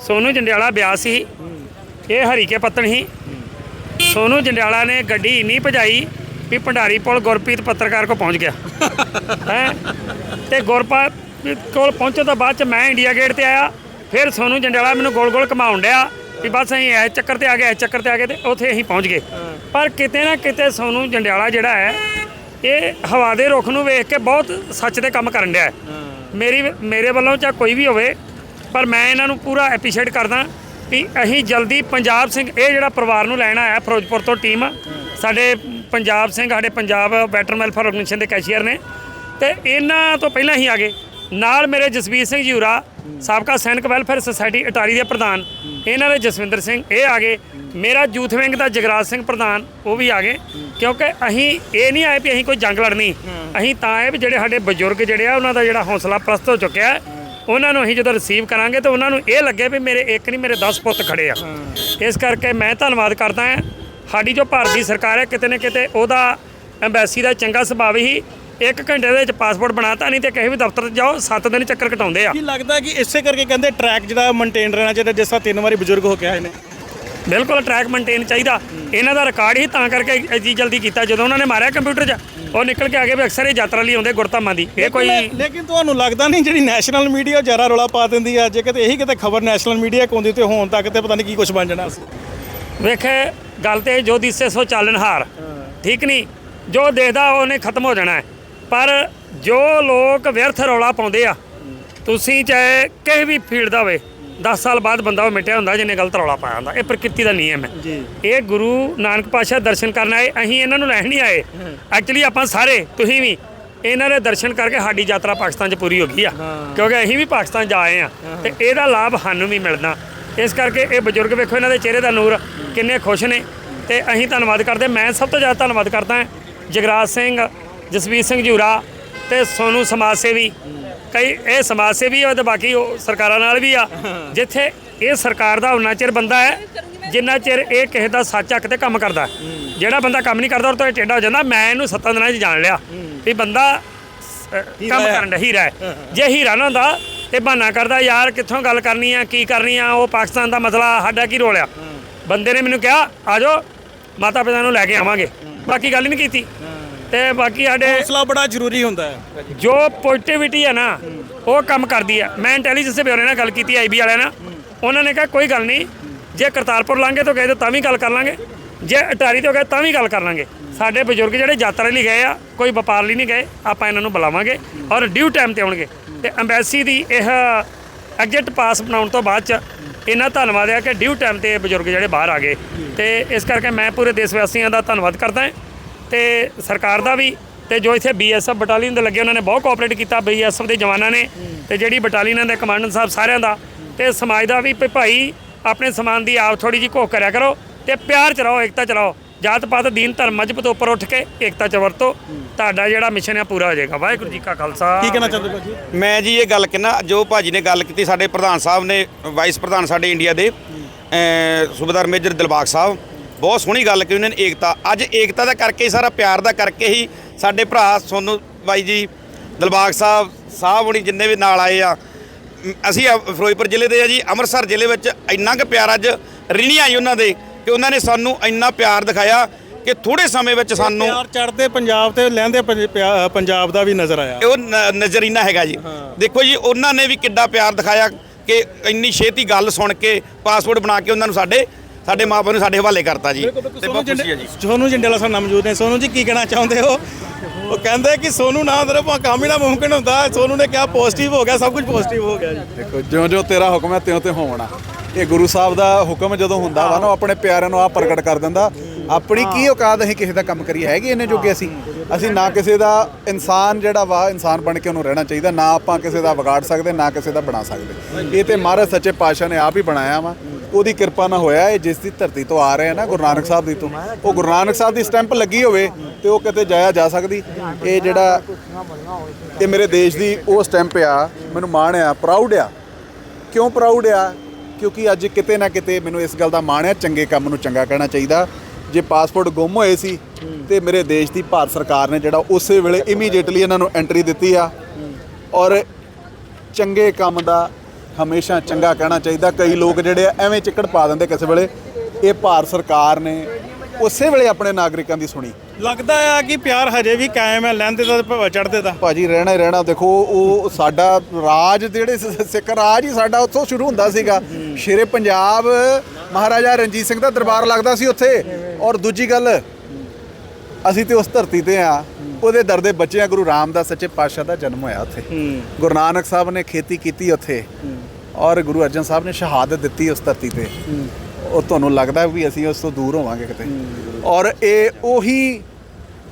S6: ਸੋਨੂ ਜੰਡਿਆਲਾ ਬਿਆਸ ਸੀ ਇਹ ਹਰੀਕੇ ਪੱਤਣ ਸੀ। ਸੋਨੂ ਜੰਡਿਆਲਾ ਨੇ ਗੱਡੀ ਇੰਨੀ ਭਜਾਈ ਵੀ ਭੰਡਾਰੀ ਪੁਲ ਗੁਰਪ੍ਰੀਤ ਪੱਤਰਕਾਰ ਕੋ ਪਹੁੰਚ ਗਿਆ। ਹੈ? ਤੇ ਗੁਰਪਾ ਕੋਲ ਪਹੁੰਚਣ ਤੋਂ ਬਾਅਦ ਚ ਮੈਂ ਇੰਡੀਆ ਗੇਟ ਤੇ ਆਇਆ ਫਿਰ ਸੋਨੂ ਜੰਡਿਆਲਾ ਮੈਨੂੰ ਗੋਲ ਗੋਲ ਘਮਾਉਣ ਡਿਆ ਵੀ ਬਸ ਅਸੀਂ ਐ ਚੱਕਰ ਤੇ ਆ ਗਏ ਐ ਚੱਕਰ ਤੇ ਆ ਗਏ ਤੇ ਉੱਥੇ ਅਸੀਂ ਪਹੁੰਚ ਗਏ। ਪਰ ਕਿਤੇ ਨਾ ਕਿਤੇ ਸੋਨੂ ਜੰਡਿਆਲਾ ਜਿਹੜਾ ਹੈ ਇਹ ਹਵਾ ਦੇ ਰੁੱਖ ਨੂੰ ਵੇਖ ਕੇ ਬਹੁਤ ਸੱਚ ਦੇ ਕੰਮ ਕਰਨ ਡਿਆ ਮੇਰੀ ਮੇਰੇ ਵੱਲੋਂ ਚਾਹੇ ਕੋਈ ਵੀ ਹੋਵੇ ਪਰ ਮੈਂ ਇਹਨਾਂ ਨੂੰ ਪੂਰਾ ਐਪਰੀਸ਼ੀਏਟ ਕਰਦਾ ਵੀ ਅਸੀਂ ਜਲਦੀ ਪੰਜਾਬ ਸਿੰਘ ਇਹ ਜਿਹੜਾ ਪਰਿਵਾਰ ਨੂੰ ਲੈਣ ਆਇਆ ਫਿਰੋਜ਼ਪੁਰ ਤੋਂ ਟੀਮ ਸਾਡੇ ਪੰਜਾਬ ਸਿੰਘ ਸਾਡੇ ਪੰਜਾਬ ਵੈਟਰਨ ਵੈਲਫੇਅਰ ਆਰਗੇਨਾਈਜੇਸ਼ਨ ਦੇ ਕੈਸ਼ੀਅਰ ਨੇ ਤੇ ਇਹਨਾਂ ਤੋਂ ਪਹਿਲਾਂ ਹੀ ਆ ਗਏ। ਨਾਲ ਮੇਰੇ ਜਸਵੀਰ ਸਿੰਘ ਜੂਰਾ ਸਾਬਕਾ ਸੈਨਿਕ ਵੈਲਫੇਅਰ ਸੁਸਾਇਟੀ ਅਟਾਰੀ ਦੇ ਪ੍ਰਧਾਨ, ਇਹਨਾਂ ਦੇ ਜਸਵਿੰਦਰ ਸਿੰਘ, ਇਹ ਆ ਗਏ। ਮੇਰਾ ਯੂਥ ਵਿੰਗ ਦਾ ਜਗਰਾਜ ਸਿੰਘ ਪ੍ਰਧਾਨ, ਉਹ ਵੀ ਆ ਗਏ। ਕਿਉਂਕਿ ਅਸੀਂ ਇਹ ਨਹੀਂ ਆਏ ਵੀ ਅਸੀਂ ਕੋਈ ਜੰਗ ਲੜਨੀ। ਅਸੀਂ ਤਾਂ ਆਏ ਵੀ ਜਿਹੜੇ ਸਾਡੇ ਬਜ਼ੁਰਗ ਜਿਹੜੇ ਆ, ਉਹਨਾਂ ਦਾ ਜਿਹੜਾ ਹੌਸਲਾ ਪ੍ਰਸਤ ਹੋ ਚੁੱਕਿਆ ਉਹਨਾਂ ਨੂੰ ਅਸੀਂ ਜਦੋਂ ਰਿਸੀਵ ਕਰਾਂਗੇ ਤਾਂ ਉਹਨਾਂ ਨੂੰ ਇਹ ਲੱਗੇ ਵੀ ਮੇਰੇ ਇੱਕ ਨਹੀਂ, ਮੇਰੇ 10 ਪੁੱਤ ਖੜੇ ਆ। ਇਸ ਕਰਕੇ ਮੈਂ ਧੰਨਵਾਦ ਕਰਦਾ ਹਾਂ। ਸਾਡੀ ਜੋ ਭਾਰਤ ਦੀ ਸਰਕਾਰ ਹੈ, ਕਿਤੇ ਨਾ ਕਿਤੇ ਉਹਦਾ ਐਮਬੈਸੀ ਦਾ ਚੰਗਾ ਸੁਭਾਅ ਹੀ ਇੱਕ ਘੰਟੇ ਦੇ ਵਿੱਚ ਪਾਸਪੋਰਟ ਬਣਾਤਾ ਨਹੀਂ ਤੇ ਕਿਸੇ ਵੀ ਦਫ਼ਤਰ 'ਚ ਜਾਓ 7 ਦਿਨ ਚੱਕਰ ਕਟਾਉਂਦੇ ਆ।
S2: ਕੀ ਲੱਗਦਾ ਕਿ ਇਸੇ ਕਰਕੇ ਕਹਿੰਦੇ ਟਰੈਕ ਜਿਹੜਾ ਮੇਨਟੇਨ ਰਹਿਣਾ ਚਾਹੀਦਾ ਜਿਸ ਤਰ੍ਹਾਂ ਤਿੰਨ ਵਾਰੀ ਬਜ਼ੁਰਗ ਹੋ ਕੇ ਆਏ ਨੇ?
S6: ਬਿਲਕੁਲ ਟਰੈਕ ਮੇਨਟੇਨ ਚਾਹੀਦਾ। ਇਹਨਾਂ ਦਾ ਰਿਕਾਰਡ ਹੀ ਤਾਂ ਕਰਕੇ ਇੰਨੀ ਜਲਦੀ ਕੀਤਾ ਜਦੋਂ ਉਹਨਾਂ ਨੇ ਮਾਰਿਆ ਕੰਪਿਊਟਰ 'ਚ ਉਹ ਨਿਕਲ ਕੇ ਆ ਗਏ ਵੀ ਅਕਸਰ ਇਹ ਯਾਤਰਾ ਲਈ ਆਉਂਦੇ ਗੁਰਧਾਮਾਂ ਦੀ। ਇਹ ਕੋਈ
S2: ਲੇਕਿਨ ਤੁਹਾਨੂੰ ਲੱਗਦਾ ਨਹੀਂ ਜਿਹੜੀ ਨੈਸ਼ਨਲ ਮੀਡੀਆ ਜ਼ਿਆਦਾ ਰੌਲਾ ਪਾ ਦਿੰਦੀ ਆ ਜੇ ਕਿਤੇ ਇਹੀ ਕਿਤੇ ਖਬਰ ਨੈਸ਼ਨਲ ਮੀਡੀਆ ਕੋਂਦੀ ਤੇ ਹੋਣ ਤੱਕ ਤੇ ਪਤਾ ਨਹੀਂ ਕੀ ਕੁਝ ਬਣ ਜਾਣਾ ਸੀ।
S6: ਵੇਖੇ ਗੱਲ ਤੇ ਜੋ ਦਿਸੇ ਸੋ ਚਾਲਨਹਾਰ। ਠੀਕ ਨਹੀਂ? ਜੋ ਦੇਖਦਾ ਉਹਨੇ ਖਤਮ ਹੋ ਜਾਣਾ ਹੈ। ਪਰ ਜੋ ਲੋਕ ਵਿਅਰਥ ਰੌਲਾ ਪਾਉਂਦੇ ਆ ਤੁਸੀਂ ਚਾਹੇ ਕਿਸੇ ਵੀ ਫੀਲਡ ਦਾ ਹੋਵੇ 10 ਸਾਲ ਬਾਅਦ ਬੰਦਾ ਉਹ ਮਿਟਿਆ ਹੁੰਦਾ ਜਿਹਨੇ ਗਲਤ ਰੌਲਾ ਪਾਇਆ ਹੁੰਦਾ। ਇਹ ਪ੍ਰਕਿਰਤੀ ਦਾ ਨਿਯਮ ਹੈ।
S2: ਜੀ।
S6: ਇਹ ਗੁਰੂ ਨਾਨਕ ਪਾਸ਼ਾ ਦਰਸ਼ਨ ਕਰਨ ਆਏ ਅਸੀਂ ਇਹਨਾਂ ਨੂੰ ਲੈਣ ਨਹੀਂ ਆਏ। ਐਕਚੁਅਲੀ ਆਪਾਂ ਸਾਰੇ ਤੁਸੀਂ ਵੀ ਇਹਨਾਂ ਦੇ ਦਰਸ਼ਨ ਕਰਕੇ ਸਾਡੀ ਯਾਤਰਾ ਪਾਕਿਸਤਾਨ 'ਚ ਪੂਰੀ ਹੋ ਗਈ ਆ। ਕਿਉਂਕਿ ਅਸੀਂ ਵੀ ਪਾਕਿਸਤਾਨ ਜਾ ਆਏ ਆ। ਤੇ ਇਹਦਾ ਲਾਭ ਸਾਨੂੰ ਵੀ ਮਿਲਣਾ। ਇਸ ਕਰਕੇ ਇਹ ਬਜ਼ੁਰਗ ਵੇਖੋ ਇਹਨਾਂ ਦੇ ਚਿਹਰੇ ਦਾ ਨੂਰ ਕਿੰਨੇ ਖੁਸ਼ ਨੇ। ਤੇ ਅਸੀਂ ਧੰਨਵਾਦ ਕਰਦੇ। ਮੈਂ ਸਭ ਤੋਂ ਜ਼ਿਆਦਾ ਧੰਨਵਾਦ ਕਰਦਾ ਜਗਰਾਜ ਸਿੰਘ ਜਸਵੀਰ ਸਿੰਘ ਜੂਰਾ ਤੇ ਸੋਨੂ ਸਮਾਜ ਸੇਵੀ। ਕਈ ਇਹ ਸਮਾਜ ਸੇਵੀ ਆ ਤੇ ਬਾਕੀ ਉਹ ਸਰਕਾਰਾਂ ਨਾਲ ਵੀ ਆ। ਜਿੱਥੇ ਇਹ ਸਰਕਾਰ ਦਾ ਉਨਾ ਚਿਰ ਬੰਦਾ ਹੈ ਜਿੰਨਾ ਚਿਰ ਇਹ ਕਿਸੇ ਦਾ ਸੱਚ ਹੱਕ ਤੇ ਕੰਮ ਕਰਦਾ। ਜਿਹੜਾ ਬੰਦਾ ਕੰਮ ਨਹੀਂ ਕਰਦਾ ਉਹ ਤੋਂ ਟੇਢਾ ਹੋ ਜਾਂਦਾ। ਮੈਂ ਇਹਨੂੰ ਸੱਤਾਂ ਦਿਨਾਂ 'ਚ ਜਾਣ ਲਿਆ ਵੀ ਬੰਦਾ ਕੰਮ। ਕਰਨ ਦਾ ਹੀਰਾ ਹੈ। ਜੇ ਹੀਰਾ ਨਾ ਹੁੰਦਾ ਇਹ ਬਹਾਨਾ ਕਰਦਾ ਯਾਰ ਕਿੱਥੋਂ ਗੱਲ ਕਰਨੀ ਆ ਕੀ ਕਰਨੀ ਆ? ਉਹ ਪਾਕਿਸਤਾਨ ਦਾ ਮਸਲਾ ਸਾਡਾ ਕੀ ਰੋਲ ਆ? ਬੰਦੇ ਨੇ ਮੈਨੂੰ ਕਿਹਾ ਆ ਜਾਓ ਮਾਤਾ ਪਿਤਾ ਨੂੰ ਲੈ ਕੇ ਆਵਾਂਗੇ। ਬਾਕੀ ਗੱਲ ਨਹੀਂ ਕੀਤੀ। ਤੇ ਬਾਕੀ ਸਾਡੇ
S2: ਹੌਸਲਾ ਬੜਾ ਜ਼ਰੂਰੀ ਹੁੰਦਾ ਹੈ।
S6: ਜੋ ਪੋਜ਼ਿਟਿਵਿਟੀ ਹੈ ਨਾ ਉਹ ਕੰਮ ਕਰਦੀ ਹੈ। ਮੈਂ ਇੰਟੈਲੀਜੈਂਸ ਦੇ ਬਿਊਰੋ ਨਾਲ ਗੱਲ ਕੀਤੀ ਆਈਬੀ ਵਾਲਿਆਂ ਨਾਲ। ਉਹਨਾਂ ਨੇ ਕਿਹਾ ਕੋਈ ਗੱਲ ਨਹੀਂ ਜੇ ਕਰਤਾਰਪੁਰ ਲਾਂਗੇ ਤਾਂ ਗਏ ਤਾਂ ਤਾਂ ਵੀ ਗੱਲ ਕਰ ਲਾਂਗੇ। ਜੇ ਅਟਾਰੀ ਤੋਂ ਗਏ ਤਾਂ ਵੀ ਗੱਲ ਕਰ ਲਾਂਗੇ। ਸਾਡੇ ਬਜ਼ੁਰਗ ਜਿਹੜੇ ਯਾਤਰਾ ਲਈ ਗਏ ਆ ਕੋਈ ਵਪਾਰ ਲਈ ਨਹੀਂ ਗਏ ਆਪਾਂ ਇਹਨਾਂ ਨੂੰ ਬੁਲਾਵਾਂਗੇ ਔਰ ਡਿਊ ਟਾਈਮ ਤੇ ਆਉਣਗੇ। ਤੇ ਐਮਬੈਸੀ ਦੀ ਇਹ ਐਗਜ਼ਿਟ ਪਾਸ ਬਣਾਉਣ ਤੋਂ ਬਾਅਦ ਚ ਇਹਨਾਂ ਧੰਨਵਾਦ ਹੈ ਕਿ ਡਿਊ ਟਾਈਮ ਤੇ ਇਹ ਬਜ਼ੁਰਗ ਜਿਹੜੇ ਬਾਹਰ ਆ ਗਏ। ਤੇ ਇਸ ਕਰਕੇ ਮੈਂ ਪੂਰੇ ਦੇਸ਼ ਵਾਸੀਆਂ ਦਾ ਧੰਨਵਾਦ ਕਰਦਾ ਹਾਂ। ਤੇ ਸਰਕਾਰ ਦਾ ਵੀ ਤੇ ਜੋ ਇੱਥੇ ਬੀਐਸਐਫ ਬਟਾਲੀਅਨ ਦੇ ਲੱਗੇ ਉਹਨਾਂ ਨੇ ਬਹੁਤ ਕੋਆਪਰੇਟ ਕੀਤਾ ਬੀਐਸਐਫ ਦੇ ਜਵਾਨਾਂ ਨੇ ਤੇ ਜਿਹੜੀ ਬਟਾਲੀਅਨ ਦੇ ਕਮਾਂਡਰ ਸਾਹਿਬ ਸਾਰਿਆਂ ਦਾ ਤੇ ਸਮਾਜ ਦਾ ਵੀ ਭਾਈ ਆਪਣੇ ਸਮਾਨ ਦੀ ਆਪ ਥੋੜੀ ਜਿਹੀ ਘੋਖ ਕਰਿਆ ਕਰੋ ਤੇ ਪਿਆਰ ਚ ਰਹੋ ਏਕਤਾ ਚ ਰਹੋ ਜਾਤ ਪਾਤ ਦੀਨ ਧਰਮ ਮਜਬ ਤੋਂ ਉੱਪਰ ਉੱਠ ਕੇ ਏਕਤਾ ਚ ਵਰਤੋ। ਤੁਹਾਡਾ ਜਿਹੜਾ ਮਿਸ਼ਨ ਹੈ ਪੂਰਾ ਹੋ ਜਾਏਗਾ। ਵਾਹਿਗੁਰੂ ਜੀ ਕਾ ਖਾਲਸਾ।
S2: ਕੀ ਕਹਿਣਾ ਚਾਹੁੰਦੇ ਭਾਜੀ?
S3: ਮੈਂ ਜੀ ਇਹ ਗੱਲ ਕਿਹਾ ਜੋ ਭਾਜੀ ਨੇ ਗੱਲ ਕੀਤੀ ਸਾਡੇ ਪ੍ਰਧਾਨ ਸਾਹਿਬ ਨੇ ਵਾਈਸ ਪ੍ਰਧਾਨ ਸਾਡੇ ਇੰਡੀਆ ਦੇ ਸੂਬੇਦਾਰ ਮੇਜਰ ਦਿਲਬਾਗ ਸਾਹਿਬ ਬਹੁਤ ਸੋਹਣੀ ਗੱਲ ਕੀਤੀ ਉਹਨਾਂ ਨੇ ਏਕਤਾ। ਅੱਜ ਏਕਤਾ ਦਾ ਕਰਕੇ ਹੀ ਸਾਰਾ ਪਿਆਰ ਦਾ ਕਰਕੇ ਹੀ ਸਾਡੇ ਭਰਾ ਸੋਨੂ ਬਾਈ ਜੀ ਦਿਲਬਾਗ ਸਾਹਿਬ ਸਾਹਿਬ ਹੁਣੀ ਜਿੰਨੇ ਵੀ ਨਾਲ ਆਏ ਆ। ਅਸੀਂ ਫਿਰੋਜ਼ਪੁਰ ਜ਼ਿਲ੍ਹੇ ਦੇ ਆ ਜੀ ਅੰਮ੍ਰਿਤਸਰ ਜ਼ਿਲ੍ਹੇ ਵਿੱਚ ਇੰਨਾ ਕੁ ਪਿਆਰ ਅੱਜ ਰਿਣੀ ਆਈ ਉਹਨਾਂ ਦੇ ਕਿ ਉਹਨਾਂ ਨੇ ਸਾਨੂੰ ਇੰਨਾ ਪਿਆਰ ਦਿਖਾਇਆ ਕਿ ਥੋੜੇ ਸਮੇਂ ਵਿੱਚ ਸਾਨੂੰ
S2: ਪਿਆਰ ਚੜਦੇ ਪੰਜਾਬ ਤੇ ਲਹਿੰਦੇ ਪੰਜਾਬ ਦਾ ਵੀ ਨਜ਼ਰ ਆਇਆ।
S3: ਉਹ ਨ- ਨਜ਼ਰੀਨਾ ਹੈਗਾ ਜੀ। ਦੇਖੋ ਜੀ ਉਹਨਾਂ ਨੇ ਵੀ ਕਿੱਡਾ ਪਿਆਰ ਦਿਖਾਇਆ ਕਿ ਇੰਨੀ ਛੇਤੀ ਗੱਲ ਸੁਣ ਕੇ ਪਾਸਪੋਰਟ ਬਣਾ ਕੇ ਉਹਨਾਂ ਨੂੰ ਸਾਡੇ ਸਾਡੇ ਮਾਪਿਆਂ ਨੂੰ ਸਾਡੇ ਹਵਾਲੇ ਕਰਤਾ ਜੀ। ਤੇ
S2: ਸੋਨੂ
S3: ਬਹੁਤ ਖੁਸ਼ੀ ਹੈ ਜੀ।
S2: ਜੰਡੇ ਸੋਨੂ ਜੰਡੇਲਾ ਸਾਹਿਬ ਨਾਲ ਮੌਜੂਦ ਨੇ। ਸੋਨੂ ਜੀ ਕੀ ਕਹਿਣਾ ਚਾਹੁੰਦੇ ਹੋ? ਉਹ ਕਹਿੰਦੇ ਕਿ ਸੋਨੂ ਨਾ ਅੰਦਰ ਕੰਮ ਹੀ ਨਾ ਮੁਮਕਿਨ ਹੁੰਦਾ। ਸੋਨੂ ਨੇ ਕਿਹਾ ਪੋਜ਼ਿਟਿਵ ਹੋ ਗਿਆ ਸਭ ਕੁਝ ਪੋਜ਼ਿਟਿਵ ਹੋ ਗਿਆ ਜੀ।
S1: ਦੇਖੋ ਜਿਉਂ ਜਿਉਂ ਤੇਰਾ ਹੁਕਮ ਹੈ ਤਿਉਂ ਤੇ ਹੋਣਾ। ਇਹ ਗੁਰੂ ਸਾਹਿਬ ਦਾ ਹੁਕਮ ਜਦੋਂ ਹੁੰਦਾ ਵਾ ਨਾ ਆਪਣੇ ਪਿਆਰਿਆਂ ਨੂੰ ਆ ਪ੍ਰਗਟ ਕਰ ਦਿੰਦਾ। ਆਪਣੀ ਕੀ ਔਕਾਤ ਅਸੀਂ ਕਿਸੇ ਦਾ ਕੰਮ ਕਰੀਏ? ਹੈਗੇ ਇਹਨੇ ਜੋਗੇ ਅਸੀਂ? ਅਸੀਂ ਨਾ ਕਿਸੇ ਦਾ ਇਨਸਾਨ ਜਿਹੜਾ ਵਾ ਇਨਸਾਨ ਬਣ ਕੇ ਉਹਨੂੰ ਰਹਿਣਾ ਚਾਹੀਦਾ। ਨਾ ਆਪਾਂ ਕਿਸੇ ਦਾ ਵਿਗਾੜ ਸਕਦੇ ਨਾ ਕਿਸੇ ਦਾ ਬਣਾ ਸਕਦੇ। ਇਹ ਤੇ ਮਹਾਰਾਜ ਸੱਚੇ ਪਾਤਸ਼ਾਹ ਨੇ ਆਪ ਹੀ ਬਣਾਇਆ ਵਾ। ਉਹਦੀ ਕਿਰਪਾ ਨਾਲ ਹੋਇਆ ਇਹ, ਜਿਸ ਦੀ ਧਰਤੀ ਤੋਂ ਆ ਰਹੇ ਆ ਨਾ ਗੁਰੂ ਨਾਨਕ ਸਾਹਿਬ ਦੀ ਤੋਂ। ਉਹ ਗੁਰੂ ਨਾਨਕ ਸਾਹਿਬ ਦੀ ਸਟੈਂਪ ਲੱਗੀ ਹੋਵੇ ਤੇ ਉਹ ਕਿਤੇ ਜਾਇਆ ਜਾ ਸਕਦੀ। ਇਹ ਜਿਹੜਾ ਇਹ ਮੇਰੇ ਦੇਸ਼ ਦੀ ਉਹ ਸਟੈਂਪ ਆ, ਮੈਨੂੰ ਮਾਣ ਆ ਪ੍ਰਾਊਡ ਆ। ਕਿਉਂ ਪ੍ਰਾਊਡ ਆ? ਕਿਉਂਕਿ ਅੱਜ ਕਿਤੇ ਨਾ ਕਿਤੇ ਮੈਨੂੰ ਇਸ ਗੱਲ ਦਾ ਮਾਣ ਆ, ਚੰਗੇ ਕੰਮ ਨੂੰ ਚੰਗਾ ਕਹਿਣਾ ਚਾਹੀਦਾ। ਜੇ ਪਾਸਪੋਰਟ ਗੁੰਮ ਹੋਏ ਸੀ ਤੇ ਮੇਰੇ ਦੇਸ਼ ਦੀ ਭਾਰਤ ਸਰਕਾਰ ਨੇ ਜਿਹੜਾ ਉਸੇ ਵੇਲੇ ਇਮੀਡੀਏਟਲੀ ਇਹਨਾਂ ਨੂੰ ਐਂਟਰੀ ਦਿੱਤੀ ਆ। ਔਰ ਚੰਗੇ ਕੰਮ ਦਾ ਹਮੇਸ਼ਾ ਚੰਗਾ ਕਹਿਣਾ ਚਾਹੀਦਾ। ਕਈ ਲੋਕ ਜਿਹੜੇ ਆ ਐਵੇਂ ਚਿੱਕੜ ਪਾ ਦਿੰਦੇ ਕਿਸੇ ਵੇਲੇ। ਇਹ ਭਾਰਤ ਸਰਕਾਰ ਨੇ ਉਸੇ ਵੇਲੇ ਆਪਣੇ ਨਾਗਰਿਕਾਂ ਦੀ ਸੁਣੀ।
S2: ਲੱਗਦਾ ਆ ਕਿ ਪਿਆਰ ਹਜੇ ਵੀ ਕਾਇਮ ਹੈ ਲਹਿੰਦੇ ਦਾ ਚੜਦੇ ਦਾ।
S1: ਭਾਜੀ ਰਹਿਣਾ ਹੀ ਰਹਿਣਾ। ਦੇਖੋ ਉਹ ਸਾਡਾ ਰਾਜ ਜਿਹੜੇ ਸਿੱਖ ਰਾਜ ਹੀ ਸਾਡਾ ਉੱਥੋਂ ਸ਼ੁਰੂ ਹੁੰਦਾ ਸੀਗਾ। ਸ਼ੇਰੇ ਪੰਜਾਬ ਮਹਾਰਾਜਾ ਰਣਜੀਤ ਸਿੰਘ ਦਾ ਦਰਬਾਰ ਲੱਗਦਾ ਸੀ ਉੱਥੇ। ਔਰ ਦੂਜੀ ਗੱਲ ਅਸੀਂ ਤੇ ਉਸ ਧਰਤੀ ਤੇ ਆ। ਉਹਦੇ ਦਰ ਦੇ ਬੱਚੇ ਆ ਗੁਰੂ ਰਾਮਦਾਸ ਸੱਚੇ ਪਾਤਸ਼ਾਹ ਦਾ ਜਨਮ ਹੋਇਆ ਉੱਥੇ। ਗੁਰੂ ਨਾਨਕ ਸਾਹਿਬ ਨੇ ਖੇਤੀ ਕੀਤੀ ਉੱਥੇ। ਔਰ ਗੁਰੂ ਅਰਜਨ ਸਾਹਿਬ ਨੇ ਸ਼ਹਾਦਤ ਦਿੱਤੀ ਉਸ ਧਰਤੀ ਤੇ। ਉਹ ਤੁਹਾਨੂੰ ਲੱਗਦਾ ਵੀ ਅਸੀਂ ਉਸ ਤੋਂ ਦੂਰ ਹੋਵਾਂਗੇ ਕਿਤੇ। ਔਰ ਇਹ ਉਹੀ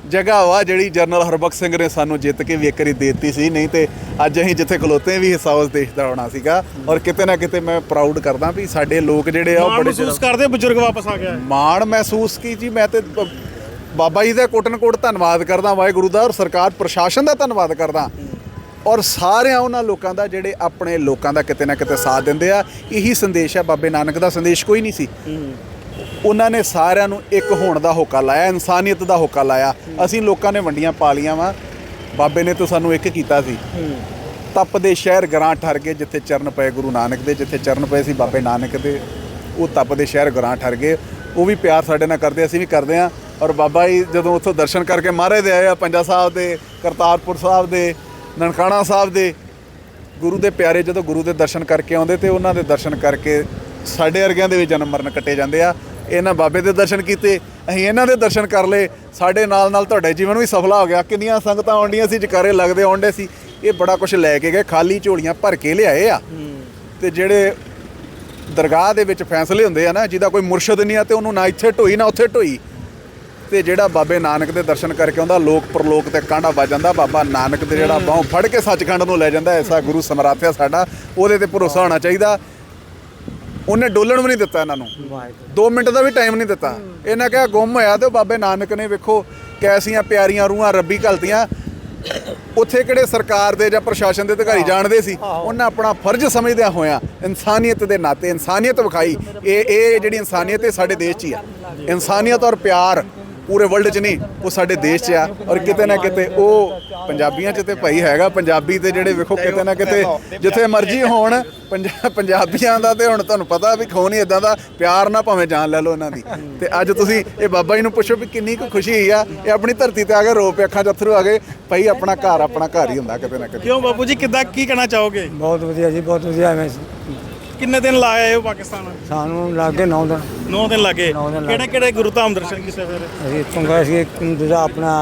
S1: ਜਗ੍ਹਾ ਵਾ ਜਿਹੜੀ ਜਨਰਲ ਹਰਬਖਸ਼ ਸਿੰਘ ਨੇ ਸਾਨੂੰ ਜਿੱਤ ਕੇ ਵੀ ਇੱਕ ਵਾਰੀ ਦਿੱਤੀ ਸੀ। ਨਹੀਂ ਤੇ ਅੱਜ ਅਸੀਂ ਜਿੱਥੇ ਖਲੋਤੇ ਵੀ ਹਿੱਸਾ ਉਸ ਦੇਸ਼ ਦਾ ਹੋਣਾ ਸੀਗਾ। ਔਰ ਕਿਤੇ ਨਾ ਕਿਤੇ ਮੈਂ ਪ੍ਰਾਊਡ ਕਰਦਾ ਵੀ ਸਾਡੇ ਲੋਕ ਜਿਹੜੇ ਆ ਉਹ ਬੜੇ
S2: ਮਹਿਸੂਸ ਕਰਦੇ ਬਜ਼ੁਰਗ ਵਾਪਸ ਆ ਗਿਆ।
S1: ਮਾਣ ਮਹਿਸੂਸ ਕੀ ਜੀ? ਮੈਂ ਤੇ ਬਾਬਾ ਜੀ ਦਾ ਕੋਟਨ ਕੋਟ ਧੰਨਵਾਦ ਕਰਦਾ, ਵਾਹਿਗੁਰੂ ਦਾ ਔਰ ਸਰਕਾਰ, ਪ੍ਰਸ਼ਾਸਨ ਦਾ ਧੰਨਵਾਦ ਕਰਦਾ। ਔਰ ਸਾਰਿਆਂ ਉਹਨਾਂ ਲੋਕਾਂ ਦਾ ਜਿਹੜੇ ਆਪਣੇ ਲੋਕਾਂ ਦਾ ਕਿਤੇ ਨਾ ਕਿਤੇ ਸਾਥ ਦਿੰਦੇ ਆ, ਇਹੀ ਸੰਦੇਸ਼ ਹੈ ਬਾਬੇ ਨਾਨਕ ਦਾ ਸੰਦੇਸ਼ ਕੋਈ ਨਹੀਂ ਸੀ। ਉਹਨਾਂ ਨੇ ਸਾਰਿਆਂ ਨੂੰ ਇੱਕ ਹੋਣ ਦਾ ਹੋਕਾ ਲਾਇਆ, ਇਨਸਾਨੀਅਤ ਦਾ ਹੋਕਾ ਲਾਇਆ। ਅਸੀਂ ਲੋਕਾਂ ਨੇ ਵੰਡੀਆਂ ਪਾ ਪਾਲੀਆਂ ਵਾ। ਬਾਬੇ ਨੇ ਤਾਂ ਸਾਨੂੰ ਇੱਕ ਕੀਤਾ ਸੀ। ਤਪ ਦੇ ਸ਼ਹਿਰ ਗਰਾਂ ਠਰ ਗਏ, ਜਿੱਥੇ ਚਰਨ ਪਏ ਗੁਰੂ ਨਾਨਕ ਦੇ, ਜਿੱਥੇ ਚਰਨ ਪਏ ਸੀ ਬਾਬੇ ਨਾਨਕ ਦੇ, ਉਹ ਤਪ ਦੇ ਸ਼ਹਿਰ ਗਰਾਂ ਠਰ ਗਏ। ਉਹ ਵੀ ਪਿਆਰ ਸਾਡੇ ਨਾਲ ਕਰਦੇ, ਅਸੀਂ ਵੀ ਕਰਦੇ ਆ। ਔਰ ਬਾਬਾ ਜੀ ਜਦੋਂ ਉੱਥੋਂ ਦਰਸ਼ਨ ਕਰਕੇ ਮਹਾਰਾਜ ਦੇ ਆਏ ਆ, ਪੰਜਾ ਸਾਹਿਬ ਦੇ, ਕਰਤਾਰਪੁਰ ਸਾਹਿਬ ਦੇ, ਨਨਕਾਣਾ ਸਾਹਿਬ ਦੇ, ਗੁਰੂ ਦੇ ਪਿਆਰੇ ਜਦੋਂ ਗੁਰੂ ਦੇ ਦਰਸ਼ਨ ਕਰਕੇ ਆਉਂਦੇ ਤੇ ਉਹਨਾਂ ਦੇ ਦਰਸ਼ਨ ਕਰਕੇ ਸਾਡੇ ਵਰਗਿਆਂ ਦੇ ਵੀ ਜਨਮ ਮਰਨ ਕੱਟੇ ਜਾਂਦੇ ਆ। ਇਹਨਾਂ ਬਾਬੇ ਦੇ ਦਰਸ਼ਨ ਕੀਤੇ, ਅਸੀਂ ਇਹਨਾਂ ਦੇ ਦਰਸ਼ਨ ਕਰ ਲਏ। ਸਾਡੇ ਨਾਲ ਨਾਲ ਤੁਹਾਡੇ ਜੀਵਨ ਵੀ ਸਫਲਾ ਹੋ ਗਿਆ। ਕਿੰਨੀਆਂ ਸੰਗਤਾਂ ਆਉਂਦੀਆਂ ਸੀ, ਜਕਾਰੇ ਲੱਗਦੇ ਆਉਂਦੇ ਸੀ। ਇਹ ਬੜਾ ਕੁਝ ਲੈ ਕੇ ਗਏ, ਖਾਲੀ ਝੋਲੀਆਂ ਭਰ ਕੇ ਲਿਆਏ ਆ। ਤੇ ਜਿਹੜੇ ਦਰਗਾਹ ਦੇ ਵਿੱਚ ਫੈਸਲੇ ਹੁੰਦੇ ਆ ਨਾ, ਜਿਹਦਾ ਕੋਈ ਮੁਰਸ਼ਦ ਨਹੀਂ ਆ ਤੇ ਉਹਨੂੰ ਨਾ ਇੱਥੇ ਢੋਈ, ਨਾ ਉੱਥੇ ਢੋਈ। ਤੇ ਜਿਹੜਾ ਬਾਬੇ ਨਾਨਕ ਦੇ ਦਰਸ਼ਨ ਕਰਕੇ ਆਉਂਦਾ ਲੋਕ ਪਰਲੋਕ ਤੇ ਕਾਂਡਾ ਵੱਜ ਜਾਂਦਾ ਬਾਬਾ ਨਾਨਕ ਦੇ ਜਿਹੜਾ ਬਾਹੋਂ ਫੜ ਕੇ ਸੱਚਖੰਡ ਨੂੰ ਲੈ ਜਾਂਦਾ ਐਸਾ ਗੁਰੂ ਸਮਰਾਥਿਆ ਸਾਡਾ ਉਹਦੇ ਤੇ ਭਰੋਸਾ ਹੋਣਾ ਚਾਹੀਦਾ। ਉਹਨੇ ਡੋਲਣ ਵੀ ਨਹੀਂ ਦਿੱਤਾ ਇਹਨਾਂ ਨੂੰ। 2 ਮਿੰਟ ਦਾ ਵੀ ਟਾਈਮ ਨਹੀਂ ਦਿੱਤਾ। ਇਹਨਾਂ ਕਿਹਾ ਗੁੰਮ ਹੋਇਆ ਤੇ ਬਾਬੇ ਨਾਨਕ ਨੇ ਵੇਖੋ ਕੈਸੀਆਂ ਪਿਆਰੀਆਂ ਰੂਹਾਂ ਰੱਬੀ ਘਲਤੀਆਂ। ਉੱਥੇ ਕਿਹੜੇ ਸਰਕਾਰ ਦੇ ਜਾਂ ਪ੍ਰਸ਼ਾਸਨ ਦੇ ਅਧਿਕਾਰੀ ਜਾਣਦੇ ਸੀ? ਉਹਨਾਂ ਆਪਣਾ ਫਰਜ਼ ਸਮਝਦਿਆਂ ਹੋਇਆਂ ਇਨਸਾਨੀਅਤ ਦੇ ਨਾਤੇ ਇਨਸਾਨੀਅਤ ਵਿਖਾਈ। ਇਹ ਇਹ ਜਿਹੜੀ ਇਨਸਾਨੀਅਤ ਇਹ ਸਾਡੇ ਦੇਸ਼ 'ਚ ਹੀ ਆ। ਇਨਸਾਨੀਅਤ ਔਰ ਪਿਆਰ ਪੂਰੇ ਵਰਲਡ 'ਚ ਨਹੀਂ ਉਹ ਸਾਡੇ ਦੇਸ਼ 'ਚ ਆ ਔਰ ਕਿਤੇ ਨਾ ਕਿਤੇ ਉਹ ਪੰਜਾਬੀਆਂ 'ਚ ਤੇ ਭਾਈ ਹੈਗਾ ਪੰਜਾਬੀ ਤੇ ਜਿਹੜੇ ਵੇਖੋ ਕਿਤੇ ਨਾ ਕਿਤੇ ਜਿੱਥੇ ਮਰਜ਼ੀ ਹੋਣ ਪੰਜਾ- ਪੰਜਾਬੀਆਂ ਦਾ ਤੇ ਹੁਣ ਤੁਹਾਨੂੰ ਪਤਾ ਵੀ ਖੋਣ ਹੀ ਇਦਾਂ ਦਾ ਪਿਆਰ ਨਾ ਭਾਵੇਂ ਜਾਨ ਲੈ ਲਓ ਇਹਨਾਂ ਦੀ। ਤੇ ਅੱਜ ਤੁਸੀਂ ਇਹ ਬਾਬਾ ਜੀ ਨੂੰ ਪੁੱਛੋ ਵੀ ਕਿੰਨੀ ਕੁ ਖੁਸ਼ੀ ਹੋਈ ਆ ਇਹ ਆਪਣੀ ਧਰਤੀ ਤੇ ਆ ਕੇ ਰੋ ਪਏ ਅੱਖਾਂ 'ਚ ਅਥਰੂ ਆ ਗਏ ਭਾਈ ਆਪਣਾ ਘਰ ਆਪਣਾ ਘਰ ਹੀ ਹੁੰਦਾ ਕਿਤੇ ਨਾ ਕਿਤੇ।
S2: ਕਿਉਂ ਬਾਪੂ ਜੀ ਕਿੱਦਾਂ ਕੀ ਕਹਿਣਾ ਚਾਹੋਗੇ?
S4: ਬਹੁਤ ਵਧੀਆ ਜੀ ਬਹੁਤ ਵਧੀਆ ਐਵੇਂ
S2: ਕਿੰਨੇ ਦਿਨ ਲਾਏ ਆਏ ਹੋ ਪਾਕਿਸਤਾਨ?
S4: ਸਾਨੂੰ ਲੱਗ ਗਏ 9 ਦਿਨ।
S2: 9 ਦਿਨ ਲੱਗੇ।
S4: ਨੌ ਦਿਨ ਲੱਗੇ।
S2: ਕਿਹੜੇ ਕਿਹੜੇ ਗੁਰੂ ਧਾਮ ਦਰਸ਼ਨ ਕੀਤੇ ਫਿਰ?
S4: ਅਸੀਂ ਇੱਥੋਂ ਗਏ ਸੀ ਦੂਜਾ ਆਪਣਾ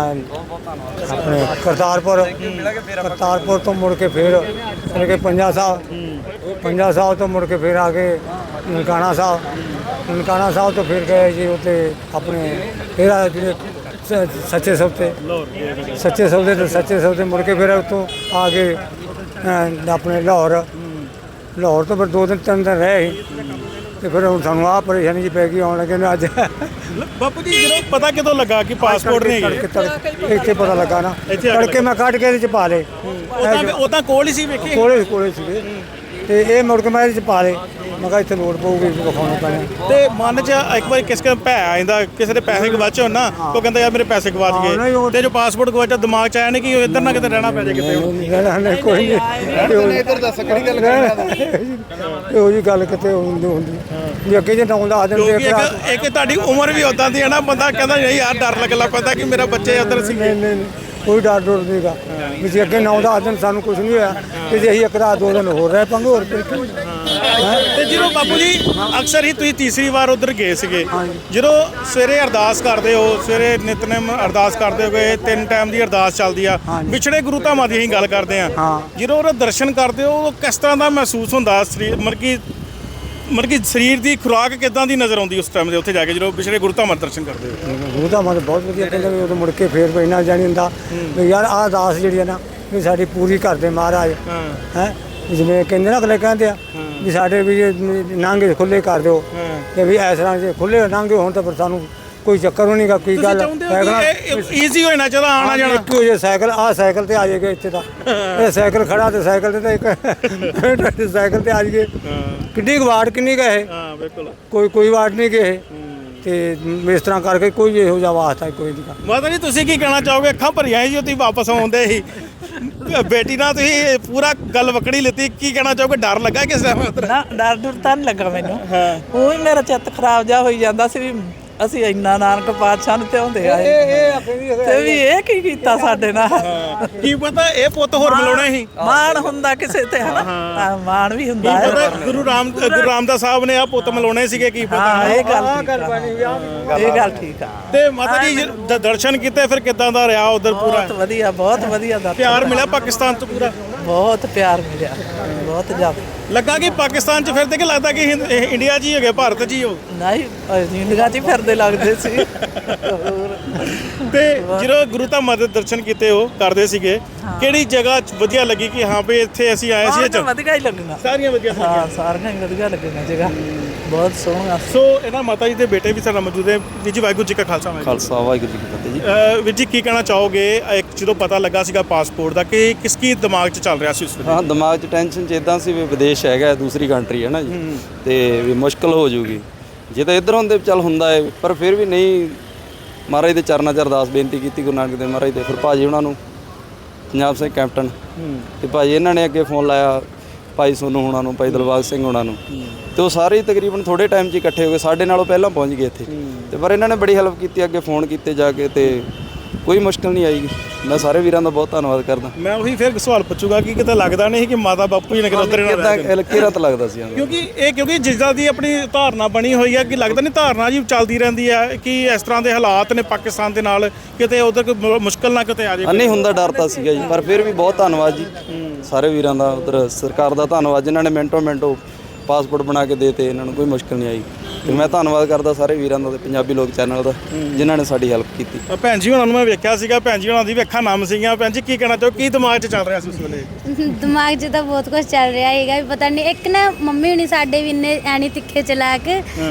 S4: ਆਪਣੇ ਕਰਤਾਰਪੁਰ। ਕਰਤਾਰਪੁਰ ਤੋਂ ਮੁੜ ਕੇ ਫਿਰ ਮੁੜ ਕੇ ਪੰਜਾ ਸਾਹਿਬ। ਪੰਜਾ ਸਾਹਿਬ ਤੋਂ ਮੁੜ ਕੇ ਫਿਰ ਆ ਕੇ ਨਨਕਾਣਾ ਸਾਹਿਬ। ਨਨਕਾਣਾ ਸਾਹਿਬ ਤੋਂ ਫਿਰ ਗਏ ਜੀ ਉੱਥੇ ਆਪਣੇ ਫਿਰ ਆ ਜਿਹੜੇ ਸ- ਸੱਚੇ ਸੌਦੇ ਸੱਚੇ ਸੌਦੇ ਤੇ ਸੱਚੇ ਸੌਦੇ ਮੁੜ ਕੇ ਫਿਰ ਉੱਥੋਂ ਆ ਕੇ ਅਹ, ਆਪਣੇ ਲਾਹੌਰ। ਲਾਹੌਰ ਤੋਂ ਫਿਰ ਦੋ ਦਿਨ ਤਿੰਨ ਦਿਨ ਰਹੇ ਤੇ ਫਿਰ ਹੁਣ ਸਾਨੂੰ ਆਹ ਪਰੇਸ਼ਾਨੀ ਜੀ ਪੈ ਗਈ ਆਉਣ ਲੱਗੇ ਨੇ ਅੱਜ।
S2: ਬਾਪੂ ਜੀ ਜਦੋਂ ਪਤਾ ਕਿਦੋਂ ਲੱਗਾ ਕਿ ਪਾਸਪੋਰਟ ਨਹੀਂ
S4: ਤੜਕੇ ਇੱਥੇ ਪਤਾ ਲੱਗਾ ਨਾ। ਤੜਕੇ ਮੈਂ ਕੱਢ ਕੇ ਇਹਦੇ ਚ ਪਾ ਲਏ।
S2: ਉਦਾਂ ਉਦਾਂ ਕੋਲ ਹੀ ਸੀ ਵੇਖੀ।
S4: ਕੋਲੇ ਕੋਲੇ ਸੀਗੇ। ਤੇ ਇਹ ਮੁੜ ਕੇ ਮੈਂ ਇਹਦੇ ਚ ਪਾ ਲਏ। ਮੈਂ ਕਿਹਾ ਇੱਥੇ ਲੋੜ ਪਊਗੀ ਵਿਖਾਉਣਾ ਪੈਣਾ
S2: ਤੇ ਮਨ 'ਚ ਇੱਕ ਵਾਰੀ ਕਿਸ ਕੇ ਭੈ ਆਇੰਦਾ ਕਿਸੇ ਦੇ ਪੈਸੇ ਗਵਾਚੇ ਹੋਣ ਨਾ ਉਹ ਕਹਿੰਦਾ ਯਾਰ ਮੇਰੇ ਪੈਸੇ ਗਵਾਚ ਗਏ। ਤੇ ਜੋ ਪਾਸਪੋਰਟ ਗਵਾਚਾ ਦਿਮਾਗ 'ਚ ਆਇਆ ਨਹੀਂ ਕਿ ਉਹ ਇੱਧਰ ਨਾ ਕਿਤੇ ਰਹਿਣਾ ਪੈ ਜਾਏ ਕਿਤੇ।
S4: ਨਹੀਂ, ਨਹੀਂ, ਨਹੀਂ, ਕੋਈ ਨਹੀਂ।
S1: ਇੱਧਰ ਦੱਸ ਕਿਹੜੀ ਗੱਲ
S4: ਇਹੋ ਜੀ ਗੱਲ ਕਿਤੇ ਹੁੰਦੀ ਹੁੰਦੀ। ਜੇ ਅੱਗੇ ਜੇ ਨੌਂ ਦਸ ਦਿਨ ਦੇ
S2: ਕਿਉਂਕਿ
S4: ਭਰਾ
S2: ਇੱਕ ਇੱਕ ਤੁਹਾਡੀ ਉਮਰ ਵੀ ਉਦਾਂ ਦੀ ਹੈ ਨਾ ਬੰਦਾ ਕਹਿੰਦਾ ਨਹੀਂ ਯਾਰ ਡਰ ਲੱਗ ਲੱਗ ਪੈਂਦਾ ਕਿ ਮੇਰਾ ਬੱਚੇ ਉੱਧਰ ਸੀ।
S4: ਨਹੀਂ ਨਹੀਂ ਨਹੀਂ, ਕੋਈ ਡਰ ਡਰ ਨਹੀਂਗਾ ਵੀ ਜੇ ਅੱਗੇ ਨੌਂ ਦਸ ਦਿਨ ਸਾਨੂੰ ਕੁਝ ਨਹੀਂ ਹੋਇਆ ਤੇ ਜੇ ਅਸੀਂ ਇੱਕ ਰਾਤ ਦੋ ਦਿਨ ਹੋਰ ਰਹਿ ਪਾਂਗੇ ਹੋਰ ਫਿਰ ਕਿਉਂ
S2: ਤੇ ਜਦੋਂ ਬਾਪੂ ਜੀ ਅਕਸਰ ਹੀ ਤੁਸੀਂ ਤੀਸਰੀ ਵਾਰ ਉਧਰ ਗਏ ਸੀਗੇ। ਜਦੋਂ ਸਵੇਰੇ ਅਰਦਾਸ ਕਰਦੇ ਹੋ ਸਵੇਰੇ ਨਿਤਨੇਮ ਅਰਦਾਸ ਕਰਦੇ ਹੋਗੇ ਤਿੰਨ ਟਾਈਮ ਦੀ ਅਰਦਾਸ ਚੱਲਦੀ ਆ। ਵਿਛੜੇ ਗੁਰੂ ਧਾਮਾਂ ਦੀ ਅਸੀਂ ਗੱਲ ਕਰਦੇ ਆ।
S4: ਹਾਂ।
S2: ਜਦੋਂ ਉਹ ਦਰਸ਼ਨ ਕਰਦੇ ਹੋ ਉਹ ਕਿਸ ਤਰ੍ਹਾਂ ਦਾ ਮਹਿਸੂਸ ਹੁੰਦਾ ਸਰੀਰ ਮਤਲਬ ਕਿ ਮਤਲਬ ਕਿ ਸਰੀਰ ਦੀ ਖੁਰਾਕ ਕਿਦਾਂ ਦੀ ਨਜ਼ਰ ਆਉਂਦੀ ਉਸ ਟਾਈਮ ਦੇ ਉੱਥੇ ਜਾ ਕੇ ਜਦੋਂ ਵਿਛੜੇ ਗੁਰੂ ਧਾਮਾਂ ਦੇ ਦਰਸ਼ਨ ਕਰਦੇ ਹੋ?
S4: ਗੁਰੂ ਦਾ ਮਨ ਬਹੁਤ ਵਧੀਆ ਕਹਿੰਦੇ ਵੀ ਉਦੋਂ ਮੁੜ ਕੇ ਫੇਰ ਕੋਈ ਨਾ ਜਾਣੀ ਹੁੰਦਾ। ਵੀ ਯਾਰ ਆਹ ਅਰਦਾਸ ਜਿਹੜੀ ਹੈ ਨਾ ਵੀ ਸਾਡੀ ਪੂਰੀ ਕਰ ਦੇ ਮਹਾਰਾਜ
S2: ਹਾਂ।
S4: ਜਿਵੇਂ ਕਹਿੰਦੇ ਨਾ ਅਗਲੇ ਕਹਿੰਦੇ ਆ ਵੀ ਸਾਡੇ ਵੀ ਨਾਂਗੇ ਖੁੱਲੇ ਕਰ ਦਿਓ। ਤੇ ਵੀ ਇਸ ਤਰ੍ਹਾਂ ਜੇ ਖੁੱਲੇ ਨਾਂਗੇ ਹੋਣ ਤਾਂ ਫਿਰ ਸਾਨੂੰ ਕੋਈ ਚੱਕਰ ਵੀ ਨਹੀਂਗਾ ਕੋਈ ਗੱਲ। ਸਾਈਕਲਾਂ-
S2: ਈਜ਼ੀ ਹੋਣਾ ਚਾਹੀਦਾ ਆਣਾ ਜਾਣਾ
S4: ਇੱਕ ਹੋ ਜੇ ਸਾਈਕਲ ਆ ਸਾਈਕਲ ਤੇ ਆ ਜਾਏਗਾ ਇੱਥੇ ਤਾਂ। ਇਹ ਸਾਈਕਲ ਖੜਾ ਤੇ ਸਾਈਕਲ ਤੇ ਤਾਂ ਇੱਕ ਸਾਈਕਲ ਤੇ ਆ ਜਾਈਏ। ਕਿੰਨੀ ਵਾਟ ਕਿੰਨੀ ਇਹ?
S2: ਹਾਂ ਬਿਲਕੁਲ।
S4: ਕੋਈ ਕੋਈ ਵਾਟ ਨਹੀਂ ਗਏ ਤੇ ਇਸ ਤਰ੍ਹਾਂ ਕਰਕੇ ਕੋਈ ਇਹੋ ਜਿਹਾ ਵਾਸਤਾ ਕੋਈ ਨਹੀਂ
S2: ਮਾਤਾ ਜੀ ਤੁਸੀਂ ਕੀ ਕਹਿਣਾ ਚਾਹੋਗੇ? ਅੱਖਾਂ ਭਰੀਆਂ ਸੀ ਤੁਸੀਂ ਵਾਪਸ ਆਉਂਦੇ ਸੀ। ਬੇਟੀ ਨਾਲ ਤੁਸੀਂ ਪੂਰਾ ਗੱਲ ਵਕੜੀ ਲਿੱਤੀ। ਕੀ ਕਹਿਣਾ ਚਾਹੋਗੇ? ਡਰ ਲੱਗਾ ਕਿਸ ਉੱਧਰ
S5: ਨਾ ਡਰ ਡਰ ਤਾਂ ਨਹੀਂ ਲੱਗਾ ਮੈਨੂੰ। ਉਹ ਹੀ ਮੇਰਾ ਚਿੱਤ ਖਰਾਬ ਜਾ ਹੋਈ ਜਾਂਦਾ ਸੀ ਵੀ ਅਸੀਂ ਇੰਨਾ ਨਾਨਕ ਪਾਤਸ਼ਾਹ ਨੂੰ ਤੇ ਆਉਂਦੇ ਆਏ। ਤੇ ਵੀ ਇਹ ਕੀ ਕੀਤਾ ਸਾਡੇ ਨਾਲ?
S2: ਕੀ ਪਤਾ ਇਹ ਪੁੱਤ ਹੋਰ ਮਿਲਾਉਣੇ ਸੀ?
S5: ਮਾਣ ਹੁੰਦਾ ਕਿਸੇ ਤੇ ਹਨਾ? ਹਾਂ, ਮਾਣ ਵੀ ਹੁੰਦਾ ਹੈ।
S2: ਪਤਾ ਗੁਰੂ ਰਾਮ ਗੁਰੂ ਰਾਮਦਾਸ ਸਾਹਿਬ ਨੇ ਆ ਪੁੱਤ ਮਿਲਾਉਣੇ ਸੀਗੇ ਕੀ ਪਤਾ?
S5: ਹਾਂ ਇਹ ਗੱਲ ਠੀਕ ਆ। ਇਹ ਗੱਲ ਠੀਕ ਆ।
S2: ਤੇ ਮਾਤਾ ਜੀ ਜ- ਦਰਸ਼ਨ ਕੀਤੇ ਫਿਰ ਕਿਦਾਂ ਦਾ ਰਿਹਾ ਉਧਰ ਪੂਰਾ?
S5: ਬਹੁਤ ਵਧੀਆ ਬਹੁਤ ਵਧੀਆ ਦਾ
S2: ਪਿਆਰ ਮਿਲਿਆ ਪਾਕਿਸਤਾਨ ਤੋਂ ਪੂਰਾ?
S5: ਬਹੁਤ ਪਿਆਰ ਮਿਲਿਆ ਬਹੁਤ ਜ਼ਿਆਦਾ।
S2: ਲੱਗਾ ਕਿ ਪਾਕਿਸਤਾਨ ਚ ਫਿਰਦੇ ਕਿ ਲੱਗਦਾ ਕਿ ਹਿੰਦ- ਇਹ ਇੰਡੀਆ 'ਚ ਹੀ ਹੈਗੇ ਭਾਰਤ 'ਚ ਹੀ ਹੋ?
S5: ਨਹੀਂ ਜ਼ਿੰਦਗਾ 'ਚ ਹੀ ਫਿਰਦੇ ਲੱਗਦੇ ਸੀ। ਹੋਰ।
S2: ਤੇ ਜਦੋਂ ਗੁਰੂ ਧਾਮਾਂ ਦੇ ਦਰਸ਼ਨ ਕੀਤੇ ਹੋ ਕਰਦੇ ਸੀਗੇ ਕਿਹੜੀ ਜਗ੍ਹਾ 'ਚ ਵਧੀਆ ਲੱਗੀ ਕਿ ਹਾਂ ਵੀ ਇੱਥੇ ਅਸੀਂ ਆਏ ਸੀ ਇਹ
S5: ਸਾਰੀਆਂ
S2: 'ਚ
S5: ਵਧੀਆ ਹੀ ਲੱਗਣਾ
S2: ਸਾਰੀਆਂ ਵਧੀਆ ਸੀ
S5: ਹਾਂ ਸਾਰੀਆਂ ਹੀ ਵਧੀਆ ਲੱਗੀਆਂ ਜਗ੍ਹਾ। ਬਹੁਤ ਸੋਹਣਾ।
S2: ਸੋ ਇਹਨਾਂ ਮਾਤਾ ਜੀ ਦੇ ਬੇਟੇ ਵੀ ਸਾਡੇ ਮੌਜੂਦ ਹੈ। ਵੀਰ ਜੀ ਵਾਹਿਗੁਰੂ ਜੀ ਕਾ ਖਾਲਸਾ ਵਾਹਿਗੁਰੂ
S7: ਖਾਲਸਾ ਵਾਹਿਗੁਰੂ ਜੀ ਕੀ ਫਤਿਹ ਜੀ।
S2: ਅਹ ਵੀਰ ਜੀ ਕੀ ਕਹਿਣਾ ਚਾਹੋਗੇ? ਇੱਕ ਜਦੋਂ ਪਤਾ ਲੱਗਾ ਸੀਗਾ ਪਾਸਪੋਰਟ ਦਾ ਕਿ ਕਿਸ ਕੀ ਦਿਮਾਗ 'ਚ ਚੱਲ ਰਿਹਾ ਸੀ ਉਸ ਵੇਲੇ?
S7: ਹਾਂ ਦਿਮਾਗ 'ਚ ਟੈਨਸ਼ਨ 'ਚ ਇਦਾਂ ਸੀ ਵੀ ਵਿਦੇਸ਼ ਹੈਗਾ ਦੂਸਰੀ ਕੰਟਰੀ ਹੈ ਨਾ ਜੀ। ਤੇ ਵੀ ਮੁਸ਼ਕਲ ਹੋ ਜੂਗੀ। ਜੇ ਤਾਂ ਇੱਧਰ ਹੁੰਦੇ ਚੱਲ ਹੁੰਦਾ ਹੈ ਪਰ ਫਿਰ ਵੀ ਨਹੀਂ। ਮਹਾਰਾਜ ਦੇ ਚਰਨਾਂ 'ਚ ਅਰਦਾਸ ਬੇਨਤੀ ਕੀਤੀ ਗੁਰੂ ਨਾਨਕ ਦੇਵ ਮਹਾਰਾਜ ਦੇ ਫਿਰ ਭਾਜੀ ਉਹਨਾਂ ਨੂੰ ਪੰਜਾਬ ਸਿੰਘ ਕੈਪਟਨ। ਤੇ ਭਾਜੀ ਇਹਨਾਂ ਨੇ ਅੱਗੇ ਫੋਨ ਲਾਇਆ ਭਾਈ ਸੋਨੂ ਹੋਣਾ ਨੂੰ ਭਾਈ ਦਿਲਬਾਗ ਸਿੰਘ ਹੋਣਾ ਨੂੰ। ਤੇ ਉਹ ਸਾਰੇ ਹੀ ਤਕਰੀਬਨ ਥੋੜੇ ਟਾਈਮ 'ਚ ਇਕੱਠੇ ਹੋ ਗਏ ਸਾਡੇ ਨਾਲੋਂ ਪਹਿਲਾਂ ਪਹੁੰਚ ਗਏ ਇੱਥੇ। ਤੇ ਪਰ ਇਹਨਾਂ ਨੇ ਬੜੀ ਹੈਲਪ ਕੀਤੀ ਅੱਗੇ ਫੋਨ ਕੀਤੇ ਜਾ ਕੇ ਤੇ ਕੋਈ ਮੁਸ਼ਕਲ ਨਹੀਂ ਆਈ। ਮੈਂ ਸਾਰੇ ਵੀਰਾਂ ਦਾ ਬਹੁਤ ਧੰਨਵਾਦ ਕਰਦਾ।
S2: ਮੈਂ ਉਹੀ ਫਿਰ ਸਵਾਲ ਪੁੱਛੂਗਾ ਕਿ ਕਿਤੇ ਲੱਗਦਾ ਨਹੀਂ ਕਿ ਮਾਤਾ ਬਾਪੂ ਜੀ ਨੇ ਕਿਤੇ ਉੱਧਰ ਹੀ ਨਾ ਰਹਿ ਗਏ।
S7: ਕਿਦਾਂ ਕਿਰਤ ਲੱਗਦਾ ਸੀ
S2: ਕਿਉਂਕਿ ਇਹ ਕਿਉਂਕਿ ਜਿੱਦਾਂ ਦੀ ਆਪਣੀ ਧਾਰਨਾ ਬਣੀ ਹੋਈ ਹੈ ਕਿ ਲੱਗਦਾ ਨਹੀਂ ਧਾਰਨਾ ਜੀ ਚੱਲਦੀ ਰਹਿੰਦੀ ਹੈ ਕਿ ਇਸ ਤਰ੍ਹਾਂ ਦੇ ਹਾਲਾਤ ਨੇ ਪਾਕਿਸਤਾਨ ਦੇ ਨਾਲ ਕਿਤੇ ਉਧਰ ਕੋਈ ਮੁ- ਮੁਸ਼ਕਲ ਨਾ ਕਿਤੇ ਆ
S7: ਹਾਂ, ਨਹੀਂ ਹੁੰਦਾ ਡਰ ਤਾਂ ਸੀਗਾ ਜੀ ਪਰ ਫਿਰ ਵੀ ਬਹੁਤ ਧੰਨਵਾਦ ਜੀ। ਸਾਰੇ ਵੀਰਾਂ ਦਾ ਉਧਰ ਸਰਕਾਰ ਦਾ ਧੰਨਵਾਦ ਜਿਨ੍ਹਾਂ ਨੇ ਮਿੰਟੋ ਮਿੰਟੋ ਪਾਸਪੋਰਟ ਬਣਾ ਕੇ ਦੇਤੇ ਇਹਨਾਂ ਨੂੰ ਕੋਈ ਮੁਸ਼ਕਲ ਨਹੀਂ ਆਈ। ਤੇ ਮੈਂ ਧੰਨਵਾਦ ਕਰਦਾ ਸਾਰੇ ਵੀਰਾਂ ਦਾ ਤੇ ਪੰਜਾਬੀ ਲੋਕ ਚੈਨਲ ਦਾ ਜਿਨ੍ਹਾਂ ਨੇ ਸਾਡੀ ਹੈਲਪ ਕੀਤੀ।
S2: ਅ, ਭੈਣ ਜੀ ਉਹਨਾਂ ਨੂੰ ਮੈਂ ਵੇਖਿਆ ਸੀਗਾ ਭੈਣ ਜੀ ਉਹਨਾਂ ਦੀ ਵੀ ਅੱਖਾਂ ਨਮ ਸੀਗੀਆਂ। ਭੈਣ ਜੀ ਕੀ ਕਹਿਣਾ ਚਾਹੋ ਕੀ ਦਿਮਾਗ 'ਚ ਚੱਲ ਰਿਹਾ ਸੀ ਉਸ ਵੇਲੇ?
S8: ਦਿਮਾਗ 'ਚ ਤਾਂ ਬਹੁਤ ਕੁਝ ਚੱਲ ਰਿਹਾ ਹੈਗਾ ਵੀ ਪਤਾ ਨਹੀਂ ਇੱਕ ਨਾ ਮੰਮੀ ਹੁਣੀ ਸਾਡੇ ਵੀ ਇੰਨੇ ਐਣੀ ਤਿੱਖੇ ਚਲਾਕ।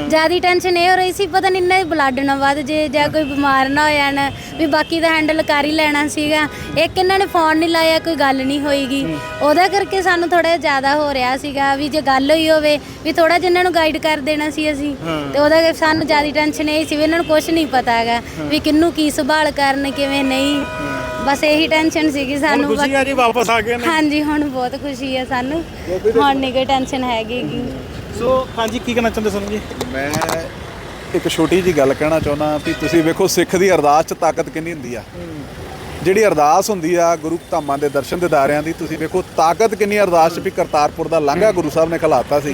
S8: ਜਿਆਦੀ ਟੈਨਸ਼ਨ ਇਹ ਹੋ ਰਹੀ ਸੀ ਪਤਾ ਨਹੀਂ ਇਹਨਾਂ ਦੇ ਬਲੱਡ ਨਾ ਵੱਧ ਜੇ ਜਾਂ ਕੋਈ ਬਿਮਾਰ ਨਾ ਹੋ ਜਾਣ ਵੀ ਬਾਕੀ ਦਾ ਹੈਂਡਲ ਕਰ ਹੀ ਲੈਣਾ ਸੀਗਾ। ਇੱਕ ਇਹਨਾਂ ਨੇ ਫੋਨ ਨਹੀਂ ਲਾਇਆ ਕੋਈ ਗੱਲ ਨਹੀਂ ਹੋਈਗੀ। ਉਹਦਾ ਕਰਕੇ ਸਾਨੂੰ ਥੋੜਾ ਜ਼ਿਆਦਾ ਹੋ ਰਿਹਾ ਸੀਗਾ ਵੀ ਜੇ ਗੱਲ ਹੋਈ ਹੋਵੇ ਵੀ ਥੋੜਾ ਜਿਹਾ ਇਹਨਾਂ ਨੂੰ ਗਾਈਡ ਕਰ ਦੇਣਾ ਸੀ ਅਸੀਂ। ਤੇ ਉਹਦਾ ਸਾਨੂੰ ਜ਼ਿਆਦੀ ਟੈਨਸ਼ਨ ਇਹ ਸੀ ਵੀ ਇਹਨਾਂ ਨੂੰ ਕੁਝ ਨਹੀਂ ਪਤਾ ਹੈਗਾ ਵੀ ਕਿੰਨੂੰ ਕੀ ਸੰਭਾਲ ਕਰਨ ਕਿਵੇਂ ਨਹੀਂ। ਬਸ ਇਹੀ ਟੈਨਸ਼ਨ ਸੀਗੀ
S2: ਹੁਣ
S8: ਸਾਨੂੰ
S2: ਖੁਸ਼ੀ ਆ ਜੀ ਵਾਪਸ ਆ ਗਏ ਨੇ।
S8: ਹਾਂਜੀ ਹੁਣ ਬਹੁਤ ਖੁਸ਼ੀ ਹੈ ਸਾਨੂੰ। ਹੁਣ ਨਹੀਂ ਕੋਈ ਟੈਨਸ਼ਨ ਹੈਗੀ ਗੀ।
S2: ਸੋ ਹਾਂਜੀ ਕੀ ਕਹਿਣਾ ਚਾਹੁੰਦੇ ਸਨ ਜੀ?
S1: ਮੈਂ ਇੱਕ ਛੋਟੀ ਜੀ ਗੱਲ ਕਹਿਣਾ ਚਾਹੁੰਦਾ ਵੀ ਤੁਸੀਂ ਵੇਖੋ ਸਿੱਖ ਦੀ ਅਰਦਾਸ 'ਚ ਤਾਕਤ ਕਿੰਨੀ ਹੁੰਦੀ ਆ। ਜਿਹੜੀ ਅਰਦਾਸ ਹੁੰਦੀ ਆ ਗੁਰੂ ਧਾਮਾਂ ਦੇ ਦਰਸ਼ਨ ਦਿਦਾਰਿਆਂ ਦੀ, ਤੁਸੀਂ ਵੇਖੋ ਤਾਕਤ ਕਿੰਨੀ ਅਰਦਾਸ 'ਚ ਵੀ ਕਰਤਾਰਪੁਰ ਦਾ ਲਾਂਘਾ ਗੁਰੂ ਸਾਹਿਬ ਨੇ ਖਲਾਤਾ ਸੀ।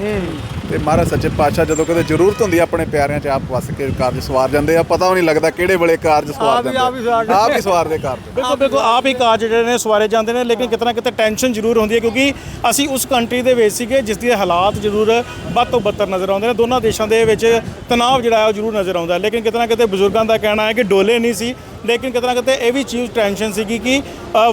S1: ਤੇ ਮਹਾਰਾਜ ਸੱਚੇ ਪਾਤਸ਼ਾਹ ਜਦੋਂ ਕਦੇ ਜ਼ਰੂਰਤ ਹੁੰਦੀ ਆ ਆਪਣੇ ਪਿਆਰਿਆਂ 'ਚ ਆਪ ਵਸ ਕੇ ਕਾਰਜ ਸਵਾਰ ਜਾਂਦੇ ਆ ਪਤਾ ਨਹੀਂ ਲੱਗਦਾ ਕਿਹੜੇ ਵੇਲੇ ਕਾਰਜ ਸਵਾਰ ਜਾਂਦੇ ਆ। ਆਪ ਹੀ ਸਵਾਰਦੇ ਕਾਰਜ
S2: ਬਿਲਕੁਲ ਬਿਲਕੁਲ ਆਪ ਹੀ ਕਾਰਜ ਜਿਹੜੇ ਨੇ ਸਵਾਰੇ ਜਾਂਦੇ ਨੇ ਲੇਕਿਨ ਕਿਤੇ ਨਾ ਕਿਤੇ ਟੈਨਸ਼ਨ ਜ਼ਰੂਰ ਹੁੰਦੀ ਹੈ ਕਿਉਂਕਿ ਅਸੀਂ ਉਸ ਕੰਟਰੀ ਦੇ ਵਿੱਚ ਸੀਗੇ ਜਿਸ ਦੇ ਹਾਲਾਤ ਜ਼ਰੂਰ ਵੱਧ ਤੋਂ ਬੱਤਰ ਨਜ਼ਰ ਆਉਂਦੇ ਨੇ ਦੋਨਾਂ ਦੇਸ਼ਾਂ ਦੇ ਵਿੱਚ ਤਣਾਅ ਜਿਹੜਾ ਹੈ ਉਹ ਜ਼ਰੂਰ ਨਜ਼ਰ ਆਉਂਦਾ ਹੈ। ਲੇਕਿਨ ਕਿਤੇ ਨਾ ਕਿਤੇ ਬਜ਼ੁਰਗਾਂ ਦਾ ਕਹਿਣਾ ਹੈ ਕਿ ਡੋਲੇ ਨਹੀਂ ਸੀ ਲੇਕਿਨ ਕਿਤੇ ਨਾ ਕਿਤੇ ਇਹ ਵੀ ਚੀਜ਼ ਟੈਨਸ਼ਨ ਸੀਗੀ ਕਿ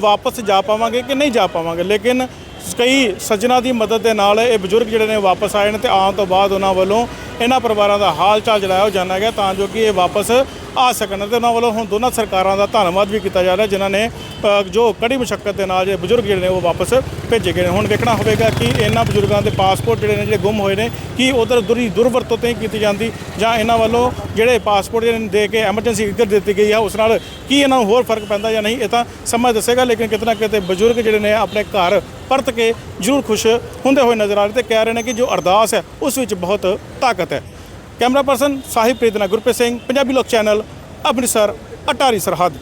S2: ਵਾਪਸ ਜਾ ਪਾਵਾਂਗੇ ਕਿ ਨਹੀਂ ਜਾ ਪਾਵਾਂਗੇ ਲੇਕਿਨ ਕਈ ਸੱਜਣਾ ਦੀ ਮਦਦ ਦੇ ਨਾਲ ਇਹ ਬਜ਼ੁਰਗ ਜਿਹੜੇ ਨੇ ਵਾਪਸ ਆਏ ਨੇ ਤੇ ਆਉਣ ਤੋਂ ਬਾਅਦ ਉਹਨਾਂ ਵੱਲੋਂ ਇਹਨਾਂ ਪਰਿਵਾਰਾਂ ਦਾ ਹਾਲ ਚਾਲ ਜਿਹੜਾ ਹੈ ਉਹ ਜਾਣਿਆ ਗਿਆ ਤਾਂ ਜੋ ਕਿ ਇਹ ਵਾਪਸ ਆ ਸਕਣ ਤੇ ਉਹਨਾਂ ਵੱਲੋਂ ਹੁਣ ਦੋਨਾਂ ਸਰਕਾਰਾਂ ਦਾ ਧੰਨਵਾਦ ਵੀ ਕੀਤਾ ਜਾ ਰਿਹਾ ਜਿਨ੍ਹਾਂ ਨੇ ਜੋ ਕੜੀ ਮੁਸ਼ਕਲ ਦੇ ਨਾਲ ਜੇ ਬਜ਼ੁਰਗ ਜਿਹੜੇ ਨੇ ਉਹ ਵਾਪਸ ਭੇਜੇ ਗਏ ਨੇ। ਹੁਣ ਵੇਖਣਾ ਹੋਵੇਗਾ ਕਿ ਇਹਨਾਂ ਬਜ਼ੁਰਗਾਂ ਦੇ ਪਾਸਪੋਰਟ ਜਿਹੜੇ ਨੇ, ਜਿਹੜੇ ਗੁੰਮ ਹੋਏ ਨੇ, ਕੀ ਉਧਰ ਦੁਰੀ ਦੁਰਵਰਤੋਂ ਤੇ ਕੀਤੀ ਜਾਂਦੀ ਜਾਂ ਇਹਨਾਂ ਵੱਲੋਂ ਜਿਹੜੇ ਪਾਸਪੋਰਟ ਜਿਹੜੇ ਨੇ ਦੇ ਕੇ ਐਮਰਜੈਂਸੀ ਇੱਕਰ ਦਿੱਤੀ ਗਈ ਆ, ਉਸ ਨਾਲ ਕੀ ਇਹਨਾਂ ਨੂੰ ਹੋਰ ਫ਼ਰਕ ਪੈਂਦਾ ਜਾਂ ਨਹੀਂ, ਇਹ ਤਾਂ ਸਮਾਂ ਦੱਸੇਗਾ, ਲੇਕਿਨ ਕਿਤੇ ਨਾ ਕਿਤੇ ਬਜ਼ੁਰਗ ਜਿਹੜੇ ਨੇ ਆਪਣੇ ਘਰ ਪਰਤ ਕੇ ਜ਼ਰੂਰ ਖੁਸ਼ ਹੁੰਦੇ ਹੋਏ ਨਜ਼ਰ ਆ ਰਹੇ ਤੇ ਕਹਿ ਰਹੇ ਨੇ ਕਿ ਜੋ ਅਰਦਾਸ ਹੈ, ਉਸ ਵਿੱਚ ਬਹੁਤ ਤਾਕਤ ਹੈ। ਕੈਮਰਾ ਪਰਸਨ ਸਾਹਿਬ ਪ੍ਰੀਤਨਾ ਗੁਰਪ੍ਰੀਤ ਸਿੰਘ, ਪੰਜਾਬੀ ਲੋਕ ਚੈਨਲ, ਅੰਮ੍ਰਿਤਸਰ, ਅਟਾਰੀ ਸਰਹੱਦ।